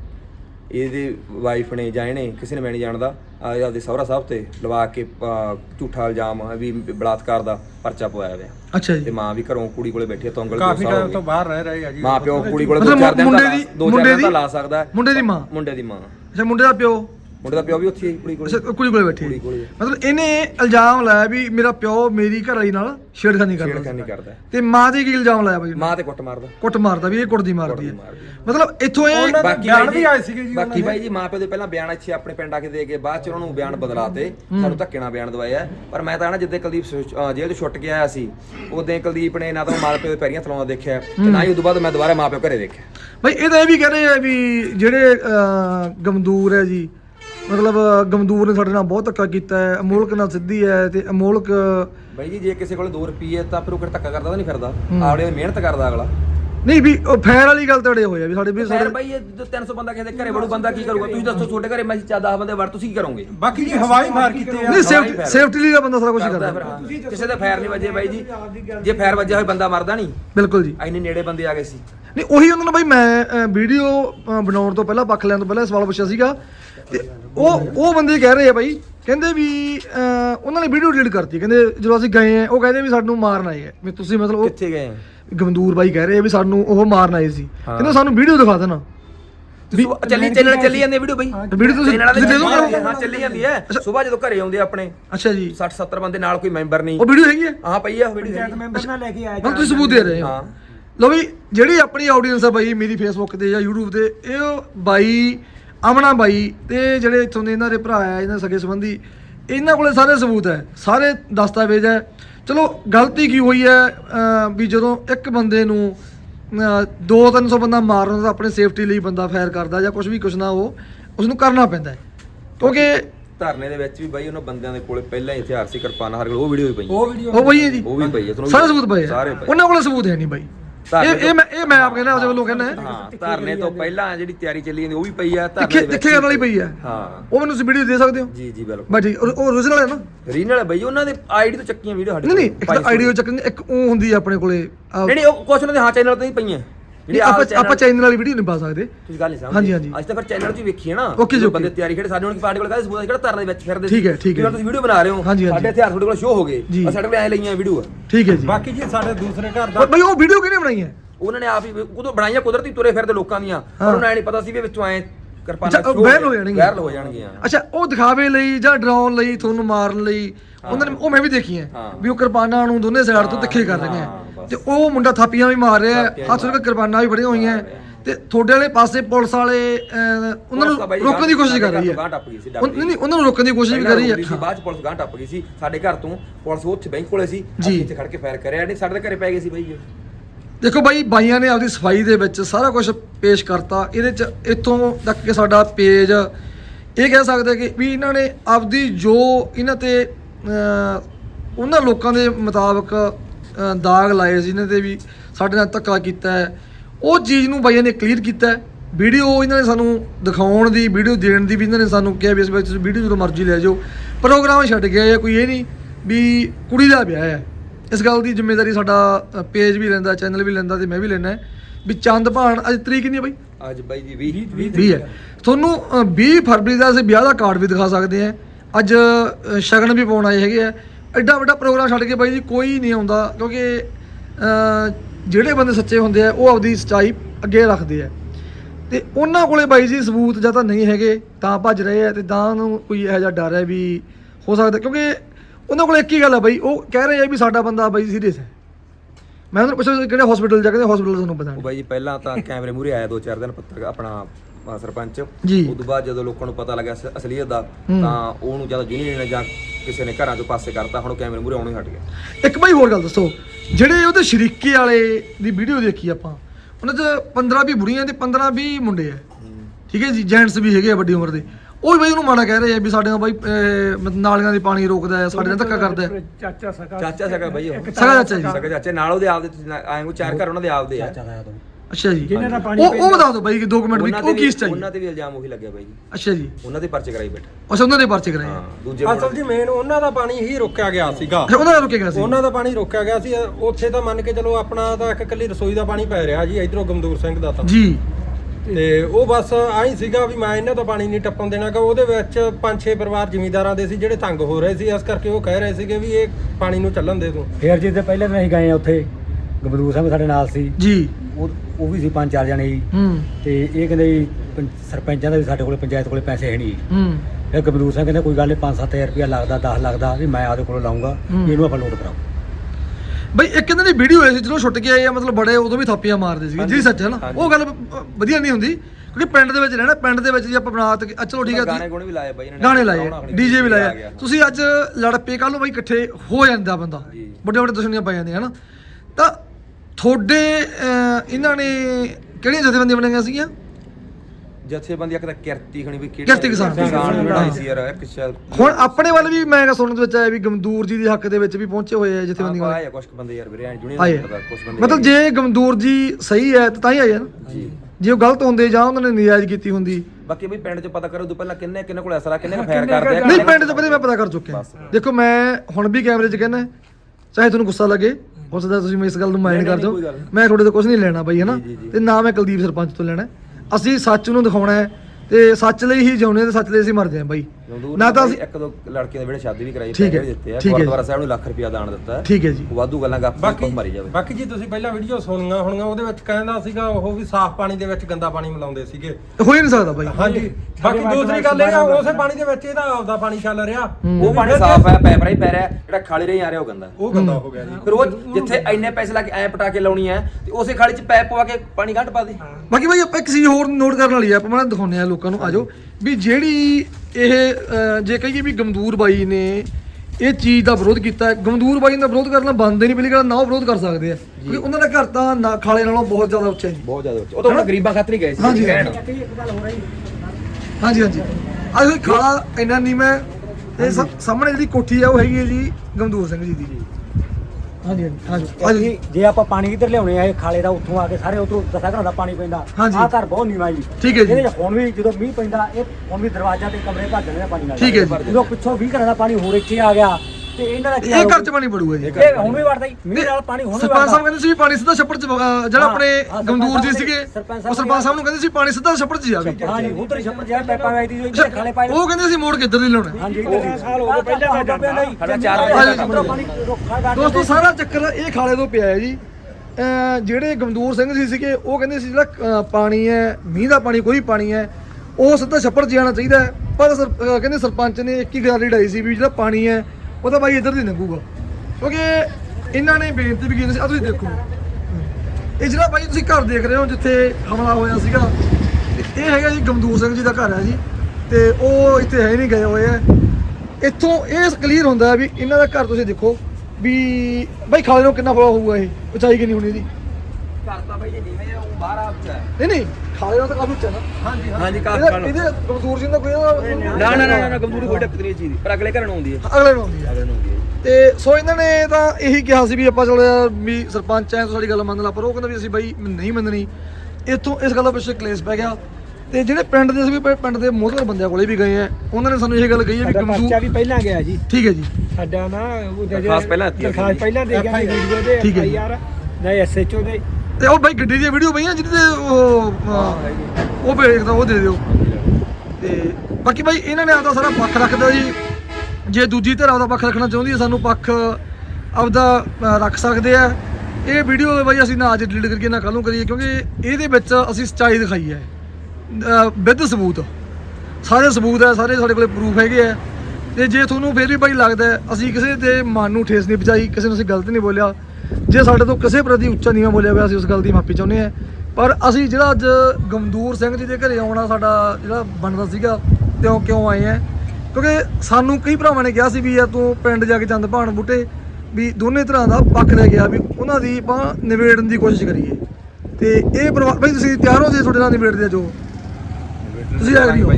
S1: ਇਹਦੀ ਵਾਈਫ ਨੇ ਜਾਂ ਇਹਨੇ ਕਿਸੇ ਨੇ ਮੈਂ ਨਹੀਂ ਜਾਣਦਾ ਆ ਇਹਦੇ ਸਹੁਰਾ ਸਾਹਿਬ ਤੇ ਲਵਾ ਕੇ ਅਹ, ਝੂਠਾ ਇਲਜ਼ਾਮ ਵੀ ਬਲਾਤਕਾਰ ਦਾ ਪਰਚਾ ਪਵਾਇਆ ਹੋਇਆ।
S2: ਅੱਛਾ
S1: ਤੇ
S2: ਜੀ
S1: ਮਾਂ ਵੀ ਘਰੋਂ ਕੁੜੀ ਕੋਲੇ ਬੈਠੀ ਹੈ ਤੋਂਗਲ
S4: ਕਾਫੀ ਟਾਈਮ। ਤੋਂ ਬਾਹਰ ਰਹਿ ਰਹੇ ਆ ਜੀ।
S1: ਮਾਂ ਪਿਓ ਕੁੜੀ ਕੋਲੇ ਦੋ
S2: ਮਤਲਬ
S1: ਚਾਰ ਦਿਨ
S2: ਮੁੰਡੇ
S1: ਦਾ
S2: ਦੀ-
S1: ਦੋ ਚਾਰ
S2: ਮੁੰਡੇ
S1: ਦਿਨ ਦਾ
S2: ਦੀ-
S1: ਲਾ ਸਕਦਾ। ਹੈ।
S2: ਮੁੰਡੇ ਦੀ ਮਾਂ?
S1: ਮੁੰਡੇ ਦੀ ਮਾਂ।
S2: ਅੱਛਾ ਮੁੰਡੇ ਦਾ ਪਿਓ?
S1: ਮੁੰਡੇ ਦਾ ਪਿਓ ਵੀ ਉੱਥੇ ਹੀ ਕੁੜੀ ਕੋਲੇ
S2: ਅੱਛਾ ਕੁੜੀ ਕੋਲੇ ਬੈਠੀ
S1: ਕੁੜੀ
S2: ਹੈ।
S1: ਕੋਲੇ
S2: ਮਤਲਬ ਇਹਨੇ ਇਲਜ਼ਾਮ ਲਾਇਆ ਵੀ ਮੇਰਾ ਪਿਓ ਮੇਰੀ ਘਰ ਵਾਲੀ ਨਾਲ ਛੇੜਖਾਨੀ ਕਰਦਾ।
S1: ਛੇੜਖਾਨੀ ਕਰਦਾ। ਹੈ।
S2: ਤੇ ਮਾਂ ਦੇ ਕੀ ਇਲਜ਼ਾਮ ਲਾਇਆ ਬਾਈ?
S1: ਮਾਂ ਤੇ ਕੁੱਟ ਮਾਰਦਾ।
S2: ਕੁੱਟ ਮਾਰਦਾ ਵੀ ਇਹ ਕੁੱਟਦੀ ਮਾਰਦੀ ਹੈ।
S1: ਮਾਰਦੀ।
S2: ਮਤਲਬ ਇੱਥੋਂ ਇਹ
S4: ਉਹਨਾਂ ਦੇ
S1: ਬਾਕੀ
S4: ਬਿਆਨ
S1: ਬਾਈ
S4: ਵੀ ਆਏ ਸੀਗੇ ਜੀ
S1: ਬਾਕੀ ਬਾਈ ਜੀ ਮਾਂ ਪਿਓ ਦੇ ਪਹਿਲਾਂ ਬਿਆਨ ਇੱਥੇ ਆਪਣੇ ਪਿੰਡ ਆ ਕੇ ਦੇ ਕੇ ਬਾਅਦ ਚ ਉਹਨਾਂ ਨੂੰ ਬਿਆਨ ਬਦਲਾਤੇ। ਸਾਨੂੰ ਧੱਕੇ ਨਾਲ ਬਿਆਨ ਦਵਾਇਆ ਪਰ ਮੈਂ ਤਾਂ ਨਾ ਜਿੱਦੇ ਕੁਲਦੀਪ ਸ- ਅਹ ਜੇਲ੍ਹ ਚ ਛੁੱਟ ਕੇ ਆਇਆ ਸੀ ਉਦੋਂ ਕੁਲਦੀਪ ਨੇ ਨਾ ਤਾਂ ਮਾਂ ਪਿਓ ਦੇ ਪੈਰੀਆਂ ਥਲਾਉਂਦਾ ਦੇਖਿਆ ਤੇ ਨਾ ਹੀ ਉਦੋਂ ਬਾਅਦ ਮੈਂ ਦੁਬਾਰਾ ਮਾਂ ਪਿਓ ਘਰੇ ਦੇਖਿਆ।
S2: ਭਾਈ ਇਹ ਤਾਂ ਇਹ ਵੀ ਕਹਿ ਰਹੇ ਆ ਵੀ ਜਿਹੜੇ ਅਹ, ਗਮਦੂਰ ਹੈ ਜੀ ਮਤਲਬ ਗਮਦੂਰ ਨੇ ਸਾਡੇ ਨਾਲ ਬਹੁਤ ਧੱਕਾ ਕੀਤਾ ਹੈ ਅਮੋਲਕ ਨਾਲ ਸਿੱਧੀ ਹੈ ਤੇ ਅਮੋਲਕ
S1: ਬਾਈ ਜੀ ਜੇ ਕਿਸੇ ਕੋਲ 2 ਰੁਪਏ ਤਾਂ ਫਿਰ ਉਹ ਕਿਹੜਾ ਧੱਕਾ ਕਰਦਾ ਤਾਂ ਨਹੀਂ ਫਿਰਦਾ। ਆਵਲੇ ਮਿਹਨਤ ਕਰਦਾ ਅਗਲਾ।
S2: ਨਹੀਂ ਵੀ ਉਹ ਫੈਰ ਵਾਲੀ ਗੱਲ ਤੜੇ ਹੋਇਆ ਵੀ ਸਾਡੇ ਵੀ
S1: ਫਿਰ
S2: ਸਾਡੇ
S1: ਬਾਈ ਇਹ ਜਦੋਂ 300 ਬੰਦਾ ਕਿਸੇ ਦੇ ਘਰੇ ਵੜੂ ਬੰਦਾ ਕੀ ਕਰੂਗਾ? ਤੁਸੀਂ ਦੱਸੋ ਤੁਹਾਡੇ ਘਰੇ ਮੈਂ 10 ਬੰਦੇ ਵੜ ਤੁਸੀਂ ਕੀ ਕਰੋਗੇ?
S4: ਬਾਕੀ ਜੀ ਹਵਾਈ ਮਾਰ ਕੀਤੇ ਆ।
S2: ਨਹੀਂ ਸੇਫਟੀ ਸੇਫਟੀ ਲਈ ਦਾ ਬੰਦਾ ਸਾਰਾ ਕੁਝ
S1: ਕਰਦਾ। ਕਿਸੇ ਦੇ ਫੈਰ ਨਹੀਂ ਵੱਜੇ ਬਾਈ ਜੀ। ਜੇ ਫੈਰ ਵੱਜਿਆ ਹੋਇਆ ਬੰਦਾ ਮਰਦਾ ਨਹੀਂ।
S2: ਬਿਲਕੁਲ ਜੀ।
S1: ਇੰਨੇ ਨੇੜੇ ਬੰਦੇ ਆ ਗਏ ਸੀ।
S2: ਨਹੀਂ ਉਹੀ ਉਹਨਾਂ ਨੂੰ ਬਾਈ ਮੈਂ ਵੀਡੀਓ ਬਣਾਉਣ ਤੋਂ ਪਹਿਲਾਂ ਪੱਖ ਲੈਣ ਤੋਂ ਪਹਿਲਾਂ ਇਹ ਸਵਾਲ ਪੁੱਛਿਆ ਸੀਗਾ। ਤੇ ਉਹ ਉਹ ਬੰਦੇ ਕਹਿ ਰਹੇ ਆ ਬਾਈ ਕਹਿੰਦੇ ਵੀ ਉਹਨਾਂ ਨੇ ਵੀਡੀਓ ਡਿਲੀਟ ਕਰਤੀ। ਕਹਿੰਦੇ ਜਦੋਂ ਅਸੀਂ ਗਏ ਆ ਉਹ ਕਹਿੰਦੇ ਵੀ ਸਾਨੂੰ ਮਾਰਨ ਆਏ ਆ। ਵੀ ਤੁਸੀਂ ਮਤਲਬ ਉਹ
S1: ਕਿੱਥੇ ਗਏ
S2: ਗਮਦੂਰ ਬਾਈ ਕਹਿ ਰਹੇ ਆ ਵੀ ਸਾਨੂੰ ਉਹ ਮਾਰਨ ਆਏ ਸੀ।
S1: ਹਾਂ।
S2: ਕਹਿੰਦੇ ਸਾਨੂੰ ਵੀਡੀਓ ਦਿਖਾ ਦੇਣਾ।
S1: ਚੱਲੀ ਚੈਨਲ ਚੱਲੀ ਜਾਂਦੀ ਵੀਡੀਓ ਬਈ।
S2: ਵੀਡੀਓ ਤੁਸੀਂ
S1: ਚੈਨਲਾਂ ਦੇ
S2: ਦੇ
S1: ਹਾਂ ਚੱਲੀ ਜਾਂਦੀ ਹੈ। ਸਵੇਰ ਜਦੋਂ ਘਰੇ ਆਉਂਦੇ ਆ ਆਪਣੇ।
S2: ਅੱਛਾ ਜੀ।
S1: 60 70 ਬੰਦੇ ਨਾਲ ਕੋਈ ਮੈਂਬਰ ਨਹੀਂ।
S2: ਉਹ ਵੀਡੀਓ ਹੈਗੀ ਹੈ?
S1: ਹਾਂ ਪਈ ਆ ਵੀਡੀਓ
S3: ਪੰਚਾਇਤ ਮੈਂਬਰ ਨਾਲ ਲੈ ਕੇ ਆਇਆ
S2: ਹੁਣ ਤੁਸੀਂ ਸਬੂਤ ਦੇ ਰਹੇ ਹੋ।
S1: ਹਾਂ।
S2: ਲੋ ਵੀ ਜਿਹੜੀ ਆਪਣੀ ਆਡੀਅנס ਆ ਬਾਈ ਮੇਰੀ ਫੇਸਬੁੱਕ ਤੇ ਜਾਂ YouTube ਤੇ ਇਹ ਬਾਈ ਅਮਨਾ ਬਾਈ ਤੇ ਜਿਹੜੇ ਇੱਥੋਂ ਦੇ ਇਹਨਾਂ ਦੇ ਭਰਾ ਆ ਇਹਨਾਂ ਸਗੇ ਸੰਬੰਧੀ ਇਹਨਾਂ ਕੋਲੇ ਸਾਰੇ ਸਬੂਤ ਹੈ ਸਾਰੇ ਦਸਤਾਵੇਜ਼ ਹੈ ਚਲੋ ਗਲਤੀ ਕੀ ਹੋਈ ਹੈ ਵੀ ਜਦੋਂ ਇੱਕ ਬੰਦੇ ਨੂੰ 2-300 ਬੰਦਾ ਮਾਰਨ ਦਾ ਆਪਣੇ ਸੇਫਟੀ ਲਈ ਬੰਦਾ ਫਾਇਰ ਕਰਦਾ ਜਾਂ ਕੁਝ ਵੀ ਕੁਛ ਨਾ ਉਹ ਉਸ ਨੂੰ ਕਰਨਾ ਪੈਂਦਾ ਹੈ। ਕਿਉਂਕਿ
S1: ਧਰਨੇ ਦੇ ਵਿੱਚ ਵੀ ਬਾਈ ਉਹਨਾਂ ਬੰਦਿਆਂ ਦੇ ਕੋਲੇ ਪਹਿਲਾਂ ਹੀ ਹਥਿਆਰ ਸੀ ਕਿਰਪਾਨ ਹਰ ਕੋਲ ਉਹ ਵੀਡੀਓ ਵੀ ਪਈ
S4: ਉਹ ਵੀਡੀਓ
S2: ਉਹ ਬਈ ਹੈ ਜੀ।
S1: ਉਹ ਵੀ ਪਈ ਹੈ
S2: ਸਾਰੇ ਸਬੂਤ ਪਏ
S1: ਸਾਰੇ
S2: ਉਹਨਾਂ ਕੋਲੇ ਸਬੂਤ ਹੈ ਨਹੀਂ ਬਾਈ। ਇਹ ਇਹ ਮੈਂ ਇਹ ਮੈਂ ਆਪ ਕਹਿੰਦਾ ਉਹਦੇ ਵੱਲੋਂ ਕਹਿੰਦਾ
S1: ਹਾਂ ਧਰਨੇ ਤੋਂ ਪਹਿਲਾਂ ਜਿਹੜੀ ਤਿਆਰੀ ਚੱਲੀ ਜਾਂਦੀ ਉਹ ਵੀ ਪਈ ਆ ਧਰਨੇ ਵਿੱਚ
S2: ਕਰਨ ਵਾਲੀ ਪਈ ਹਾਂ। ਉਹ ਮੈਨੂੰ ਤੁਸੀਂ ਵੀਡੀਓ ਦੇ ਸਕਦੇ ਹੋ?
S1: ਜੀ ਜੀ ਬਿਲਕੁਲ।
S2: ਬਸ ਠੀਕ ਉਹ original ਹੈ ਨਾ?
S1: ਰੀਨਲ ਹੈ ਬਾਈ ਉਹਨਾਂ ਦੇ ਆਈਡੀ ਤੋਂ ਚੱਕੀਆਂ ਵੀਡੀਓ ਸਾਡੇ
S2: ਨਹੀਂ ਨਹੀਂ ਤਾਂ ਇੱਕ ਉਹ ਹੁੰਦੀ ਹੈ ਆਪਣੇ ਕੋਲੇ
S1: ਨਹੀਂ ਉਹ ਉਹਨਾਂ ਦੇ ਹਾਂ ਚੈਨਲ ਤੇ ਹੀ ਪਈਆਂ। ਜਿਹੜੀ
S2: ਆਪਾਂ
S1: ਆਪ
S2: ਚੈਨਲ ਵਾਲੀ ਵੀਡੀਓ ਨਹੀਂ ਪਾ ਸਕਦੇ।
S1: ਤੁਸੀਂ ਗੱਲ ਨਹੀਂ ਸਮਝਦੇ।
S2: ਹਾਂਜੀ, ਹਾਂਜੀ।
S1: ਅੱਜ ਤਾਂ ਫਿਰ ਚੈਨਲ 'ਚ ਹੀ ਨਾ।
S2: Okay ਜੀ,
S1: ਜਦੋਂ
S2: okay।
S1: ਬੰਦੇ ਤਿਆਰੀ ਖੜੇ ਸਾਡੇ ਹੁਣ ਪਾਰਟੀ ਕੋਲ ਕਾਹਦੇ ਸਬੂਤ ਕਿਹੜਾ ਧਰਨੇ ਦੇ ਵਿੱਚ ਫਿਰਦੇ
S2: ਠੀਕ ਹੈ, ਠੀਕ ਹੈ।
S1: ਤੁਸੀਂ ਵੀਡੀਓ ਬਣਾ ਰਹੇ ਹੋ
S2: ਹਾਂਜੀ, ਹਾਂਜੀ।
S1: ਸਾਡੇ ਹਥਿਆਰ ਤੁਹਾਡੇ ਕੋਲ ਸ਼ੋ ਹੋ ਗਏ। ਸਾਡੇ ਕੋਲ ਐ ਲਈਆਂ ਵੀਡੀਓ
S2: ਠੀਕ ਹੈ ਜੀ।
S4: ਬਾਕੀ ਜੀ ਸਾਡੇ ਦੂਸਰੇ ਘਰ ਦਾ
S2: ਬਈ ਉਹ ਵੀਡੀਓ ਕਿਹਨੇ ਬਣਾਈ ਹੈ?
S1: ਉਹਨਾਂ ਨੇ ਆਪ ਹੀ ਉਦੋਂ ਬਣਾਈਆਂ ਕੁਦਰਤੀ ਤੁਰੇ ਫਿਰਦੇ ਲੋਕਾਂ ਦੀਆਂ। ਪਰ ਉਹਨਾਂ ਨਹੀਂ ਪਤਾ ਸੀ ਵੀ ਵਿੱਚੋਂ ਐ ਕਿਰਪਾਨਾਂ
S2: viral ਹੋ ਜਾਣਗੀਆਂ।
S1: ਵਾਇਰਲ ਹੋ ਜਾਣਗੀਆਂ।
S2: ਅੱਛਾ ਉਹ ਦਿਖਾਵੇ ਲਈ ਜਾਂ ਡਰਾਉਣ ਲਈ ਤੁਹਾਨੂੰ ਮਾਰਨ ਲਈ ਉਹਨਾਂ ਨੇ ਉਹ ਮੈਂ ਵੀ ਦੇਖੀ ਹੈ।
S1: ਹਾਂ।
S2: ਵੀ ਉਹ ਕਿਰਪਾਨਾਂ ਨੂੰ ਦੋਨੇ ਸਾਈਡ ਤੋਂ ਤਿੱਖੇ ਕਰ ਰਹੇ
S1: ਹਾਂ,
S2: ਹੈ
S1: ਬਸ।
S2: ਤੇ ਉਹ ਮੁੰਡਾ ਥਾਪੀਆਂ ਵੀ ਮਾਰ ਰਿਹਾ ਹੈ ਹੱਥ ਵਿੱਚ ਕਿਰਪਾਨਾਂ ਵੀ ਫੜੀਆਂ ਹੋਈਆਂ ਹੈ। ਤੇ ਤੁਹਾਡੇ ਵਾਲੇ ਪਾਸੇ ਪੁਲਿਸ ਵਾਲੇ ਅਹ, ਉਹਨਾਂ ਨੂੰ ਰੋਕਣ ਦੀ ਕੋਸ਼ਿਸ਼ ਕਰ ਰਹੀ ਹੈ।
S1: ਟੱਪ ਗਈ ਸੀ, ਡਰ
S2: ਉਹ-
S1: ਗਈ।
S2: ਨਹੀਂ ਨਹੀਂ ਉਹਨਾਂ ਨੂੰ ਰੋਕਣ ਦੀ ਕੋਸ਼ਿਸ਼ ਵੀ ਕਰ ਰਹੀ ਹੈ।
S1: ਬਾਅਦ ਚ ਪੁਲਿਸ ਗਾਂਹ ਟੱਪ ਗਈ ਸੀ। ਸਾਡੇ ਘਰ ਤੋਂ ਪੁਲਿਸ ਉੱਥੇ ਬੈਂਕ ਕੋਲੇ ਸੀ। ਅਸੀਂ ਇੱਥੇ ਖੜ ਕੇ ਫਾਇਰ ਕਰਿਆ ਨਹੀਂ ਸਾਡੇ ਘਰੇ ਪੈ ਗਏ ਸੀ ਬਾਈ।
S2: ਦੇਖੋ ਬਾਈ ਬਾਈਆਂ ਨੇ ਆਪਦੀ ਸਫ਼ਾਈ ਦੇ ਵਿੱਚ ਸਾਰਾ ਕੁਝ ਪੇਸ਼ ਕਰਤਾ। ਇਹਦੇ ਚ ਇੱਥੋਂ ਤੱਕ ਕਿ ਸਾਡਾ ਪੇਜ ਇਹ ਕਹਿ ਸਕਦੇ ਕਿ ਵੀ ਇਹਨਾਂ ਨੇ ਆਪਦੀ ਜੋ ਇਹਨਾਂ ਤੇ ਅਹ, ਉਹਨਾਂ ਲੋਕਾਂ ਦੇ ਮੁਤਾਬਕ ਦਾਗ ਲਾਏ ਸੀ ਇਹਨਾਂ ਤੇ ਵੀ ਸਾਡੇ ਨਾਲ ਧੱਕਾ ਕੀਤਾ ਹੈ। ਉਹ ਚੀਜ਼ ਨੂੰ ਬਾਈਆਂ ਨੇ ਕਲੀਅਰ ਕੀਤਾ ਵੀਡੀਓ ਇਹਨਾਂ ਨੇ ਸਾਨੂੰ ਦਿਖਾਉਣ ਦੀ ਵੀਡੀਓ ਦੇਣ ਦੀ ਵੀ ਇਹਨਾਂ ਨੇ ਸਾਨੂੰ ਕਿਹਾ ਵੀ ਇਸ ਵਿੱਚ ਵੀਡੀਓ ਜਦੋਂ ਮਰਜ਼ੀ ਲੈ ਜਾਓ। ਪ੍ਰੋਗਰਾਮ ਛੱਡ ਗਿਆ ਕੋਈ ਇਹ ਨਹੀਂ ਵੀ ਕੁੜੀ ਦਾ ਵਿਆਹ ਹੈ। ਇਸ ਗੱਲ ਦੀ ਜ਼ਿੰਮੇਵਾਰੀ ਸਾਡਾ ਪੇਜ ਵੀ ਲੈਂਦਾ ਚੈਨਲ ਵੀ ਲੈਂਦਾ ਤੇ ਮੈਂ ਵੀ ਲੈਣਾ ਵੀ ਚੰਦ ਭਾਣ ਅੱਜ ਤਰੀਕ ਨਹੀਂ ਹੈ ਬਾਈ?
S1: ਅੱਜ ਬਾਈ ਜੀ 20
S2: 20 ਹੈ। ਤੁਹਾਨੂੰ ਅ, 20 ਫਰਵਰੀ ਦਾ ਅਸੀਂ ਵਿਆਹ ਦਾ ਕਾਰਡ ਵੀ ਦਿਖਾ ਸਕਦੇ ਹਾਂ। ਅੱਜ ਸ਼ਗਨ ਵੀ ਪਾਉਣ ਆਏ ਹੈਗੇ ਆ। ਐਡਾ ਵੱਡਾ ਪ੍ਰੋਗਰਾਮ ਛੱਡ ਕੇ ਬਾਈ ਜੀ ਕੋਈ ਨਹੀਂ ਆਉਂਦਾ, ਕਿਉਂਕਿ ਜਿਹੜੇ ਬੰਦੇ ਸੱਚੇ ਹੁੰਦੇ ਆ, ਉਹ ਆਪਦੀ ਸੱਚਾਈ ਅੱਗੇ ਰੱਖਦੇ ਆ। ਤੇ ਉਹਨਾਂ ਕੋਲੇ ਬਾਈ ਜੀ ਸਬੂਤ ਜਾਂ ਤਾਂ ਨਹੀਂ ਹੈਗੇ, ਤਾਂ ਭੱਜ ਰਹੇ ਆ ਤੇ ਤਾਂ ਉਹਨੂੰ ਕੋਈ ਇਹੋ ਜਿਹਾ ਡਰ ਹੈ ਵੀ ਹੋ ਸਕਦਾ, ਕਿਉਂਕਿ ਉਹਨਾਂ ਕੋਲ ਇੱਕ ਹੀ ਗੱਲ ਆ ਬਾਈ, ਉਹ ਕਹਿ ਰਹੇ ਆ ਵੀ ਸਾਡਾ ਬੰਦਾ ਬਾਈ ਸੀਰੀਅਸ ਹੈ। ਮੈਂ ਉਹਨਾਂ ਨੂੰ ਪੁੱਛਿਆ ਕਿਹੜੇ ਹਸਪੀਟਲ ਜਾ ਕੇ ਹਸਪੀਟਲ ਤੁਹਾਨੂੰ ਪਤਾ
S1: ਉਹ
S2: ਨਹੀਂ
S1: ਬਾਈ ਜੀ ਪਹਿਲਾਂ ਤਾਂ ਕੈਮਰੇ ਮੂਰੇ ਆਇਆ ਦੋ ਚਾਰ ਦਿਨ ਪੱਤਰ ਆਪਣਾ ਸਰਪੰਚ।
S2: ਜੀ।
S1: ਉਸ ਤੋਂ ਬਾਅਦ ਜਦੋਂ ਲੋਕਾਂ ਨੂੰ ਪਤਾ ਲੱਗਾ ਅਸ- ਅਸਲੀਅਤ ਦਾ। ਤਾਂ ਉਹਨੂੰ ਜਦੋਂ ਯੂਨੀਅਨ ਨੇ ਜਾਂ ਕਿਸੇ ਨੇ ਘਰਾਂ ਤੋਂ ਪਾਸੇ ਕਰਤਾ ਹੁਣ ਉਹ ਕੈਮਰੇ ਮੂਰੇ ਆਉਣੋਂ ਹੀ ਹਟ ਗਿਆ।
S2: ਇੱਕ ਬਾਈ ਹੋਰ ਗੱਲ ਦੱਸੋ ਜਿਹੜੇ ਉਹਦੇ ਸ਼ਰੀਕੇ ਵਾਲੇ ਦੀ ਵੀਡੀਓ ਦੇਖੀ ਆਪਾਂ ਉਹਨਾਂ 'ਚ 15 20 ਬੁੜੀਆਂ ਤੇ 15 20 ਮੁੰਡੇ ਆ। ਠੀਕ ਹੈ ਜੀ ਜੈਂਟਸ ਵੀ ਹੈਗੇ ਆ ਵੱਡੀ ਉਮਰ ਦੇ। ਉਹ ਵੀ ਬਾਈ ਉਹਨੂੰ ਮਾੜਾ ਕਹਿ ਰਹੇ ਆ ਵੀ ਸਾਡੇ ਨਾਲ ਬਾਈ ਅਹ, ਮਤਲਬ ਨਾਲੀਆਂ ਦੀ ਪਾਣੀ ਰੋਕਦਾ ਹੈ ਸਾਡੇ ਨਾਲ ਧੱਕਾ ਕਰਦਾ ਹੈ।
S3: ਚਾਚਾ ਸਕਾ
S1: ਚਾਚਾ ਸਕਾ ਬਾਈ ਉਹ।
S2: ਸਗਾ ਚਾਚਾ ਜੀ।
S1: ਸਕਾ ਚਾਚੇ ਨਾਲ ਉਹਦੇ ਆਪਦੇ ਤੁਸੀਂ ਨਾ- ਆਏ ਉਹ ਚਾਰ ਘਰ ਉਹਨਾਂ ਦੇ ਆਪਦੇ ਆ।
S2: ਅੱਛਾ ਜੀ।
S3: ਜਿਨ੍ਹਾਂ ਦਾ ਪਾਣੀ
S2: ਉਹ ਉਹ ਬਤਾ ਦਿਓ ਬਾਈ ਕਿ ਦੋ ਕੁ ਮਿੰਟ ਵੀ
S1: ਉਹਨਾਂ
S2: ਉਹ
S1: ਤੇ
S2: ਕੀ
S1: ਵੀ
S2: ਸਟਾਈ
S1: ਉਹਨਾਂ ਤੇ ਵੀ ਇਲਜ਼ਾਮ ਉਹੀ ਲੱਗਿਆ ਬਾਈ ਜੀ।
S2: ਅੱਛਾ ਜੀ।
S1: ਉਹਨਾਂ ਦੇ ਪਰਚੇ ਕਰਾਈ ਬੈਠਾ।
S2: ਅੱਛਾ ਉਹਨਾਂ ਦੇ ਪਰਚੇ ਕਰਾਏ।
S1: ਹਾਂ ਦੂਜੇ
S4: ਅਸਲ ਜੀ ਮੇਨ ਉਹਨਾਂ ਦਾ ਪਾਣੀ ਹੀ ਰੋਕਿਆ ਗਿਆ ਸੀਗਾ।
S2: ਅੱਛਾ ਉਹਨਾਂ ਦਾ ਰੁਕੇਗਾ ਸੀ।
S4: ਉਹਨਾਂ ਦਾ ਪਾਣੀ ਰੋਕਿਆ ਗਿਆ ਸੀ। ਉੱਥੇ ਤਾਂ ਮੰਨ ਕੇ ਚਲੋ ਆਪਣਾ ਤਾਂ ਇੱਕ ਕੱਲੀ ਰਸੋਈ ਦਾ ਪਾਣੀ ਪੈ ਰਿਹਾ ਜੀ ਇਧਰੋਂ ਗਮਦੂਰ ਸਿੰਘ ਦਾ ਤਾਂ।
S2: ਜੀ।
S4: ਤੇ ਉਹ ਬਸ ਆਹੀ ਸੀਗਾ ਵੀ ਮੈਂ ਇਹਨਾਂ ਤੋਂ ਪਾਣੀ ਨਹੀਂ ਟੱਪਣ ਦੇਣਾ ਕਿ ਉਹਦੇ ਵਿੱਚ ਪੰਜ ਛੇ ਪਰਿਵਾਰ ਜ਼ਿਮੀਂਦਾਰਾਂ ਦੇ ਸੀ ਜਿਹੜੇ ਤੰਗ ਹੋ ਰਹੇ ਸੀ। ਇਸ ਕਰਕੇ ਉਹ ਕਹਿ ਰਹੇ ਸੀਗੇ ਵੀ ਇਹ ਪਾਣੀ ਨੂੰ ਚੱਲਣ ਦੇ ਤੂੰ।
S5: ਫੇਰ ਜਿਸ ਦੇ ਪਹਿਲੇ ਦਿਨ ਅਸੀਂ ਗਏ ਆ ਉੱਥੇ। ਗਬਦੂਰ ਸਿੰਘ ਸਾਡੇ ਨਾਲ ਸੀ।
S2: ਜੀ।
S5: ਉਹ ਵੀ ਸੀ ਪੰਜ ਚਾਰ ਜਣੇ ਸੀ
S2: ਹੂੰ।
S5: ਤੇ ਇਹ ਕਹਿੰਦੇ ਜੀ ਪੰ- ਸਰਪੰਚਾਂ ਦਾ ਵੀ ਸਾਡੇ ਕੋਲੇ ਪੰਚਾਇਤ ਕੋਲੇ ਪੈਸੇ ਹੈ ਨਹੀਂ
S2: ਹੂੰ।
S5: ਫਿਰ ਗਬਦੂਰ ਸਿੰਘ ਕਹਿੰਦੇ ਕੋਈ ਗੱਲ ਨਹੀਂ 5-7000 ਰੁਪਇਆ ਲੱਗਦਾ 10 ਲੱਗਦਾ ਵੀ ਮੈਂ ਆਪਦੇ ਕੋਲੋਂ ਲਾਉਂਗਾ
S2: ਹੂੰ।
S5: ਇਹਨੂੰ ਆਪਾਂ ਲੋਡ ਕਰਾਓ।
S2: ਬਈ ਇੱਕ ਇਹਨਾਂ ਦੀ ਵੀਡੀਓ ਹੋਈ ਸੀ ਜਦੋਂ ਛੁੱਟ ਕੇ ਆਏ ਆ ਮਤਲਬ ਬੜੇ ਉਦੋਂ ਵੀ ਥਾਪੀਆਂ ਮਾਰਦੇ ਸੀ ਜਿਹੜੀ ਸੱਚ ਹੈ ਨਾ। ਉਹ ਗੱਲ ਅ, ਵਧੀਆ ਨਹੀਂ ਹੁੰਦੀ ਕਿਉਂਕਿ ਪਿੰਡ ਦੇ ਵਿੱਚ ਰਹਿਣਾ ਪਿੰਡ ਦੇ ਵਿੱਚ ਜੇ ਆਪਾਂ ਬਣਾ ਤੇ ਆ ਚਲੋ ਠੀਕ ਹੈ
S1: ਗਾਣੇ
S2: ਤੁਸੀਂ
S1: ਗੁਣੇ ਵੀ ਲਾਏ ਬਾਈ ਇਹਨਾਂ ਨੇ।
S2: ਗਾਣੇ ਲਾਏ
S1: ਆਉਣਾ
S2: ਡੀਜੇ ਵੀ
S1: ਆ।
S2: ਲਾਇਆ
S1: ਗਿਆ।
S2: ਤੁਸੀਂ ਅੱਜ ਲੜ ਪਏ ਕੱਲ ਨੂੰ ਬਈ ਇਕੱਠੇ ਹੋ ਜਾਂਦਾ ਬੰਦਾ।
S1: ਜੀ।
S2: ਵੱਡੇ ਵੱਡੇ ਦੁਸ਼ਮਣੀਆਂ ਪੈ ਜਾਂਦੀਆਂ ਹਨਾ ਤਾਂ ਤੁਹਾਡੇ ਇਹਨਾਂ ਨੇ ਕਿਹੜੀਆਂ ਜਥੇਬੰਦੀਆਂ ਬਣਾਈਆਂ ਸੀਗੀਆਂ?
S1: ਜਥੇਬੰਦੀ ਇੱਕ ਤਾਂ ਕਿਰਤੀ ਖਣੀ ਵੀ ਕਿਹੜੀ
S2: ਕਿਰਤੀ ਕਿਸਾਨ।
S1: ਕਿਸਾਨ ਸੀ ਯਾਰ ਇੱਕ ਸ਼ਾਇਦ
S2: ਹੁਣ ਆਪਣੇ ਵੱਲ ਵੀ ਮੈਂ ਕਿਹਾ ਸੁਣਨ ਦੇ ਵਿੱਚ ਆਇਆ ਵੀ ਗਮਦੂਰ ਜੀ ਦੇ ਹੱਕ ਦੇ ਵਿੱਚ ਵੀ ਪਹੁੰਚੇ ਹੋਏ ਆ ਜਥੇਬੰਦੀਆਂ ਵਾਲੇ।
S1: ਆਇਆ ਕੁਝ ਬੰਦੇ ਯਾਰ ਵੀਰੇ ਜੁਨੀ
S2: ਆਏ
S1: ਪਤਾ ਕੁਝ ਬੰਦੇ
S2: ਮਤਲਬ ਜੇ ਗਮਦੂਰ ਜੀ ਸਹੀ ਹੈ ਤਾਂ ਤਾਂ ਹੀ ਆਏ ਆ ਨਾ।
S1: ਜੀ।
S2: ਜੇ ਉਹ ਗਲਤ ਹੁੰਦੇ ਜਾਂ ਉਹਨਾਂ ਨੇ ਨਜਾਇਜ਼ ਕੀਤੀ ਹੁੰਦੀ।
S1: ਬਾਕੀ ਵੀ ਪਿੰਡ 'ਚ ਪਤਾ ਕਰੋ ਤੋਂ ਪਹਿਲਾਂ ਕਿੰਨੇ ਕਿੰਨੇ ਕੋਲ ਅਸਲਾ ਕਿੰਨੇ ਕੁ ਫਾਇਰ ਕਰਦੇ ਆ
S2: ਨਹੀਂ ਪਿੰਡ ਤੋਂ ਪਹਿਲੇ ਮੈਂ ਪਤਾ ਕਰ ਚੁੱਕਿਆ। ਦੇਖੋ ਮੈਂ ਹੁਣ ਵੀ ਕੈਮਰੇ 'ਚ ਕਹਿੰਦਾ ਚਾਹੇ ਤੁਹਾਨੂੰ ਗੁੱਸਾ ਲੱਗੇ ਹੋ ਸਕਦਾ ਤੁਸੀਂ ਮੈਂ ਇਸ ਗੱਲ ਨੂੰ ਮਾਈਂਡ ਕਰ ਦਿਓ। ਮੈਂ ਤੁਹਾਡੇ ਤੋਂ ਕੁਝ ਨਹੀਂ ਲੈਣਾ ਬਈ ਹਨਾ। ਤੇ ਨਾ ਮੈਂ ਕੁਲਦੀਪ ਸਰਪੰਚ ਤੋਂ ਲੈਣਾ ਅਸੀਂ ਸੱਚ ਨੂੰ ਦਿਖਾਉਣਾ ਹੈ ਤੇ ਸੱਚ ਲਈ ਹੀ ਜਿਉਣੇ ਤੇ ਸੱਚ ਲਈ ਅਸੀਂ ਮਰਦੇ ਹਾਂ ਬਾਈ ਨਾ ਤਾਂ ਅਸੀਂ
S1: ਇੱਕ ਦੋ ਲੜਕੀਆਂ ਦੇ ਵਿਹੜੇ ਸ਼ਾਦੀ ਵੀ ਕਰਾਈ
S2: ਠੀਕ ਹੈ,
S1: ਪੈਸੇ ਵੀ ਦਿੱਤੇ ਆ
S2: ਠੀਕ ਹੈ।
S1: ਗੁਰਦੁਆਰਾ ਸਾਹਿਬ ਨੂੰ ਲੱਖ ਰੁਪਇਆ ਦਾਨ ਦਿੱਤਾ ਹੈ।
S2: ਠੀਕ ਹੈ ਜੀ।
S1: ਵਾਧੂ ਗੱਲਾਂ ਗੱਪ
S4: ਬਾਕੀ
S1: ਬਾਕੀ ਮਾਰੀ ਜਾਵੇ।
S4: ਬਾਕੀ ਜੀ ਤੁਸੀਂ ਪਹਿਲਾਂ ਵੀਡੀਓ ਸੁਣੀਆਂ ਹੋਣੀਆਂ ਉਹਦੇ ਵਿੱਚ ਕਹਿੰਦਾ ਸੀਗਾ ਉਹ ਵੀ ਸਾਫ਼ ਪਾਣੀ ਦੇ ਵਿੱਚ ਗੰਦਾ ਪਾਣੀ ਮਿਲਾਉਂਦੇ ਸੀਗੇ।
S2: ਹੋ ਹੀ ਨਹੀਂ ਸਕਦਾ ਬਾਈ।
S4: ਹਾਂਜੀ। ਬਾਕੀ ਦੂਸਰੀ ਗੱਲ ਇਹ ਆ ਉਸੇ ਪਾਣੀ ਦੇ ਵਿੱਚ ਇਹਦਾ ਆਪਦਾ ਪਾਣੀ ਚੱਲ ਰਿਹਾ।
S1: ਉਹ ਪਾਣੀ ਸਾਫ਼ ਹੈ ਪੈਪਰਾ ਹੀ ਪੈ ਰਿਹਾ ਜਿਹੜਾ ਖਾਲੀ ਰਹੀ ਆ ਰਿਹਾ ਉਹ ਗੰਦਾ।
S4: ਉਹ ਗੰਦਾ ਹੋ। ਗਿਆ ਜੀ।
S1: ਫਿਰ ਉਹ ਜਿੱਥੇ ਇੰਨੇ ਪੈਸੇ ਲਾ ਕੇ ਐ ਪਟਾ ਕੇ ਲਾਉਣੀ ਹੈ ਤੇ ਉਸੇ ਖਾਲੀ ਚ ਪੈਪ ਪਵਾ ਕੇ ਪਾਣੀ ਘੱਟ ਪਾ ਦੇ।
S2: ਬਾਕੀ ਬਾਈ ਆਪਾਂ ਇੱਕ ਚੀਜ਼ ਹੋਰ ਨੋਟ ਕਰਨ ਵਾਲੀ ਆ ਆਪਾਂ ਮੈਂ ਦਿਖਾਉਂਦੇ ਆ ਲੋਕਾਂ ਨੂੰ ਆਜੋ ਵੀ ਜਿਹੜੀ ਇਹ ਅਹ, ਜੇ ਕਹੀਏ ਵੀ ਗਮਦੂਰ ਬਾਈ ਨੇ ਇਹ ਚੀਜ਼ ਦਾ ਵਿਰੋਧ ਕੀਤਾ ਹੈ ਗਮਦੂਰ ਬਾਈ ਦਾ ਵਿਰੋਧ ਕਰਨਾ ਬੰਦ ਹੀ ਨਹੀਂ ਪਹਿਲੀ ਗੱਲ ਨਾ ਉਹ ਵਿਰੋਧ ਕਰ ਸਕਦੇ ਆ। ਕਿਉਂਕਿ ਉਹਨਾਂ ਦਾ ਘਰ ਤਾਂ ਨਾ ਖਾਲੇ ਨਾਲੋਂ ਬਹੁਤ ਜ਼ਿਆਦਾ ਉੱਚਾ ਹੈ
S1: ਬਹੁਤ ਜ਼ਿਆਦਾ ਉੱਚਾ। ਉਹ ਤਾਂ ਹੁਣ ਗਰੀਬਾਂ ਖਾਤਰ ਹੀ ਗਏ ਸੀ।
S2: ਹਾਂਜੀ।
S1: ਕਹਿਣ।
S2: ਹਾਂਜੀ ਹਾਂਜੀ। ਅੱਜ ਕੋਈ ਖਾਲਾ ਇੰਨਾ ਨਹੀਂ ਮੈਂ ਇਹ ਸਾ- ਸਾਹਮਣੇ ਜਿਹੜੀ ਕੋਠੀ ਆ ਉਹ ਹੈਗੀ ਹੈ ਜੀ ਗਮਦੂਰ ਸਿੰਘ ਜੀ ਦੀ। ਹਾਂਜੀ ਹਾਂਜੀ
S5: ਅਸੀਂ ਜੇ ਆਪਾਂ ਪਾਣੀ ਕਿੱਧਰ ਲਿਆਉਣੇ ਆ ਇਹ ਖਾਲੇ ਦਾ ਉੱਥੋਂ ਆ ਕੇ ਸਾਰੇ ਉਧਰੋਂ ਦਸਾਂ ਘਰਾਂ ਦਾ ਪਾਣੀ ਪੈਂਦਾ
S2: ਹਾਂਜੀ।
S5: ਆਹ ਘਰ ਬਹੁਤ ਨੀਵਾਂ ਜੀ
S2: ਠੀਕ ਹੈ ਜੀ।
S5: ਇਹਦੇ 'ਚ ਹੁਣ ਵੀ ਜਦੋਂ ਮੀਂਹ ਪੈਂਦਾ ਇਹ ਹੁਣ ਵੀ ਦਰਵਾਜ਼ਾ ਤੇ ਕਮਰੇ ਭਰ ਨੇ ਪਾਣੀ ਨਾਲ
S2: ਠੀਕ ਹੈ ਜੀ।
S5: ਜਦੋਂ ਪਿੱਛੋਂ 20 ਘਰਾਂ ਦਾ ਪਾਣੀ ਹੋਰ ਇੱਥੇ ਆ ਗਿਆ ਤੇ ਇਹਨਾਂ ਦਾ ਕੀ
S2: ਇਹ ਘਰ ਚ ਪਾਣੀ ਬੜੂਗਾ ਜੀ।
S5: ਇਹ ਹੁਣ ਵੀ ਵੜਦਾ ਜੀ। ਮੀਂਹ ਨਾਲ ਪਾਣੀ ਹੁਣ ਵੀ
S2: ਸਰਪੰਚ ਸਾਹਿਬ
S5: ਵੜਦਾ
S2: ਕਹਿੰਦੇ ਸੀ ਪਾਣੀ ਸਿੱਧਾ ਛੱਪੜ ਚ ਜਿਹੜਾ
S5: ਹਾਂ,
S2: ਆਪਣੇ
S5: ਹਾਂ, ਸਰਪੰਚ
S2: ਗਮਦੂਰ ਜੀ ਸੀਗੇ
S5: ਸਰਪੰਚ
S2: ਉਹ ਸਰਪੰਚ ਸਾਹਿਬ ਨੂੰ ਕਹਿੰਦੇ ਸੀ ਪਾਣੀ ਸਿੱਧਾ ਛੱਪੜ ਚ ਜਾਵੇ
S5: ਹਾਂ ਜੀ ਉਧਰ ਛੱਪੜ ਜਿਹਾ ਪੈਪਾਂ ਵੇਚਦੀ ਜੋ ਇੱਥੇ ਖਾਲੇ ਪਾਏ
S2: ਉਹ ਕਹਿੰਦੇ ਸੀ ਮੋੜ ਕੇ ਇੱਧਰ ਨਹੀਂ ਲਾਉਣਾ।
S5: ਹਾਂਜੀ ਇੱਧਰ ਸਾਲ ਹੋ ਗਏ ਪਹਿਲਾਂ ਸਾਡਾ ਪਿਆ ਜੀ
S1: ਸਾਡਾ ਚਾਰ
S2: ਵਜੇ
S5: ਹਾਂਜੀ,
S2: ਦਾ
S5: ਉੱਧਰੋਂ ਪਾਣੀ ਰੋਖਾ ਕਰ
S2: ਦੋਸਤੋ ਸਾਰਾ ਚੱਕਰ ਇਹ ਖਾਲੇ ਤੋਂ ਪਿਆ ਹੈ ਜੀ। ਜਿਹੜੇ ਗਮਦੂਰ ਸਿੰਘ ਜੀ ਸੀਗੇ ਉਹ ਕਹਿੰਦੇ ਸੀ ਜਿਹੜਾ ਪਾਣੀ ਹੈ ਮੀਂਹ ਦਾ ਪਾਣੀ ਕੋਈ ਪਾਣੀ ਹੈ ਉਹ ਸਿੱਧਾ ਛੱਪੜ 'ਚ ਜਾਣਾ ਚਾਹੀਦਾ ਹੈ। ਪਰ ਕਹਿੰਦੇ ਸਰਪੰਚ ਨੇ ਇੱਕ ਹੀ ਗੱਲ ਢਾਈ ਸੀ ਵੀ ਜਿਹੜਾ ਪਾਣੀ ਹੈ ਉਹ ਤਾਂ ਬਾਈ ਇੱਧਰ ਦੀ ਲੰਘੂਗਾ। ਕਿਉਂਕਿ ਇਹਨਾਂ ਨੇ ਬੇਨਤੀ ਵੀ ਕੀਤੀ ਸੀ ਆ ਤੁਸੀਂ ਦੇਖੋ। ਇਹ ਜਿਹੜਾ ਬਾਈ ਤੁਸੀਂ ਘਰ ਦੇਖ ਰਹੇ ਹੋ ਜਿੱਥੇ ਹਮਲਾ ਹੋਇਆ ਸੀਗਾ ਇਹ ਹੈਗਾ ਜੀ ਗਮਦੂਰ ਸਿੰਘ ਜੀ ਦਾ ਘਰ ਹੈ ਜੀ। ਤੇ ਉਹ ਇੱਥੇ ਹੈ ਨਹੀਂ ਗਏ ਹੋਏ ਹੈ ਇੱਥੋਂ ਇਹ ਕਲੀਅਰ ਹੁੰਦਾ ਵੀ ਇਹਨਾਂ ਦਾ ਘਰ ਤੁਸੀਂ ਦੇਖੋ ਵੀ ਬਾਈ ਖਾਲੇ ਨੂੰ ਕਿੰਨਾ ਫਲਾ ਹੋਊਗਾ ਇਹ? ਉਚਾਈ ਕਿੰਨੀ ਹੋਣੀ ਇਹਦੀ?
S1: ਘਰ ਤਾਂ ਬਾਈ ਜੀ ਜਿਵੇਂ ਉਹ ਬਾਹਰ ਆਪ ਚ
S2: ਨਹੀਂ ਨਹੀਂ। ਖਾਲੇ ਨਾਲ ਤਾਂ ਕਾਫੀ ਨਾ।
S1: ਹਾਂਜੀ ਹਾਂਜੀ। ਕਾਫੀ
S2: ਇਹਦੇ ਇਹਦੇ ਗਮਦੂਰ ਸਿੰਘ ਦਾ ਕੋਈ
S1: ਨਾ ਨਾ ਨਾ ਨਾ ਗੰਦੂਰੀ ਕੋਈ ਟੱਕਰ ਨਹੀਂ ਚੀਜ਼ ਦੀ। ਪਰ ਅਗਲੇ ਘਰ ਨੂੰ ਆਉਂਦੀ ਹੈ।
S2: ਅਗਲੇ ਨੂੰ ਆਉਂਦੀ ਹੈ।
S1: ਅਗਲੇ ਨੂੰ ਆਉਂਦੀ ਹੈ।
S2: ਤੇ ਸੋ ਇਹਨਾਂ ਨੇ ਤਾਂ ਇਹੀ ਕਿਹਾ ਸੀ ਵੀ ਆਪਾਂ ਚਲੋ ਵੀ ਸਰਪੰਚ ਐ ਸਾਡੀ ਗੱਲ ਮੰਨ ਲਾ ਪਰ ਉਹ ਕਹਿੰਦਾ ਵੀ ਅਸੀਂ ਬਾਈ ਨਹੀਂ ਮੰਨਣੀ। ਇੱਥੋਂ ਇਸ ਗੱਲ ਦਾ ਪਿੱਛੇ ਕਲੇਸ਼ ਪੈ ਗਿਆ। ਤੇ ਜਿਹੜੇ ਪਿੰਡ ਦੇ ਸੀ ਪਿੰਡ ਦੇ ਮੋਹਤਰ ਬੰਦਿਆਂ ਕੋਲੇ ਵੀ ਗਏ ਆ ਉਹਨਾਂ ਨੇ ਸਾਨੂੰ ਇਹ ਗੱਲ ਕਹੀ ਹੈ ਵੀ
S6: ਸਾਡਾ ਪਰਚਾ
S2: ਗਮਦੂਰ
S6: ਵੀ ਪਹਿਲਾਂ ਗਿਆ ਜੀ।
S2: ਠੀਕ ਹੈ ਜੀ।
S6: ਸਾਡਾ ਨਾ ਉਹ
S1: ਦਰਖਾਸਤ ਪਹਿਲਾਂ ਦਿੱਤੀ
S6: ਦਰਖਾਸਤ ਪਹਿਲਾਂ ਦੇ ਗਿਆ ਵੀਡੀਓ ਦੇ
S2: ਠੀਕ ਹੈ ਜੀ।
S6: ਯਾਰ ਨਹੀਂ ਐਸਐਚਓ ਦੇ।
S2: ਤੇ ਉਹ ਬਾਈ ਗੱਡੀ ਦੀ ਵੀਡੀਓ ਪਈਆਂ ਜਿਹਦੇ ਤੇ ਉਹ ਅਹ, ਉਹ ਭੇਜਦਾ ਉਹ ਦੇ ਦਿਓ। ਤੇ ਬਾਕੀ ਬਾਈ ਇਹਨਾਂ ਨੇ ਆਪਦਾ ਸਾਰਾ ਪੱਖ ਰੱਖਦਾ ਜੀ। ਜੇ ਦੂਜੀ ਧਿਰ ਆਪਦਾ ਪੱਖ ਰੱਖਣਾ ਚਾਹੁੰਦੀ ਹੈ ਸਾਨੂੰ ਪੱਖ ਆਪਦਾ ਰੱਖ ਸਕਦੇ ਆ। ਇਹ ਵੀਡੀਓ ਬਾਈ ਅਸੀਂ ਨਾ ਅੱਜ ਡਿਲੀਟ ਕਰੀਏ ਨਾ ਕੱਲ੍ਹ ਨੂੰ ਕਰੀਏ ਕਿਉਂਕਿ ਇਹਦੇ ਵਿੱਚ ਅਸੀਂ ਸੱਚਾਈ ਦਿਖਾਈ ਹੈ। ਵਿਦ ਸਬੂਤ। ਸਾਰੇ ਸਬੂਤ ਹੈ ਸਾਰੇ ਸਾਡੇ ਕੋਲੇ ਪ੍ਰੂਫ ਹੈਗੇ ਆ। ਤੇ ਜੇ ਤੁਹਾਨੂੰ ਫਿਰ ਵੀ ਬਾਈ ਲੱਗਦਾ ਅਸੀਂ ਕਿਸੇ ਦੇ ਮਨ ਨੂੰ ਠੇਸ ਨਹੀਂ ਪਹੁੰਚਾਈ ਕਿਸੇ ਨੂੰ ਅਸੀਂ ਗਲਤ ਨਹੀਂ ਬੋਲਿਆ ਜੇ ਸਾਡੇ ਤੋਂ ਕਿਸੇ ਪ੍ਰਤੀ ਉੱਚਾ ਨੀਵਾਂ ਬੋਲਿਆ ਹੋਇਆ ਅਸੀਂ ਉਸ ਗੱਲ ਦੀ ਮਾਫੀ ਚਾਹੁੰਦੇ ਹਾਂ। ਪਰ ਅਸੀਂ ਜਿਹੜਾ ਅੱਜ ਗਮਦੂਰ ਸਿੰਘ ਜੀ ਦੇ ਘਰੇ ਆਉਣਾ ਸਾਡਾ ਜਿਹੜਾ ਬਣਦਾ ਸੀਗਾ ਤੇ ਉਹ ਕਿਉਂ ਆਏ ਆ? ਕਿਉਂਕਿ ਸਾਨੂੰ ਕਈ ਭਰਾਵਾਂ ਨੇ ਕਿਹਾ ਸੀ ਵੀ ਯਾਰ ਤੂੰ ਪਿੰਡ ਜਾ ਕੇ ਚੰਦ ਭਾਣ ਬੂਟੇ ਵੀ ਦੋਨੇ ਤਰ੍ਹਾਂ ਦਾ ਪੱਖ ਲੈ ਗਿਆ ਵੀ ਉਹਨਾਂ ਦੀ ਆਪਾਂ ਨਿਬੇੜਨ ਦੀ ਕੋਸ਼ਿਸ਼ ਕਰੀਏ। ਤੇ ਇਹ ਪਰਿਵਾਰ ਬਈ ਤੁਸੀਂ ਤਿਆਰ ਹੋ ਜੇ ਤੁਹਾਡੇ ਨਾਲ ਨਿਬੇੜਦੇ ਜੋ। ਤੁਸੀਂ ਆ ਗਏ ਹੋ?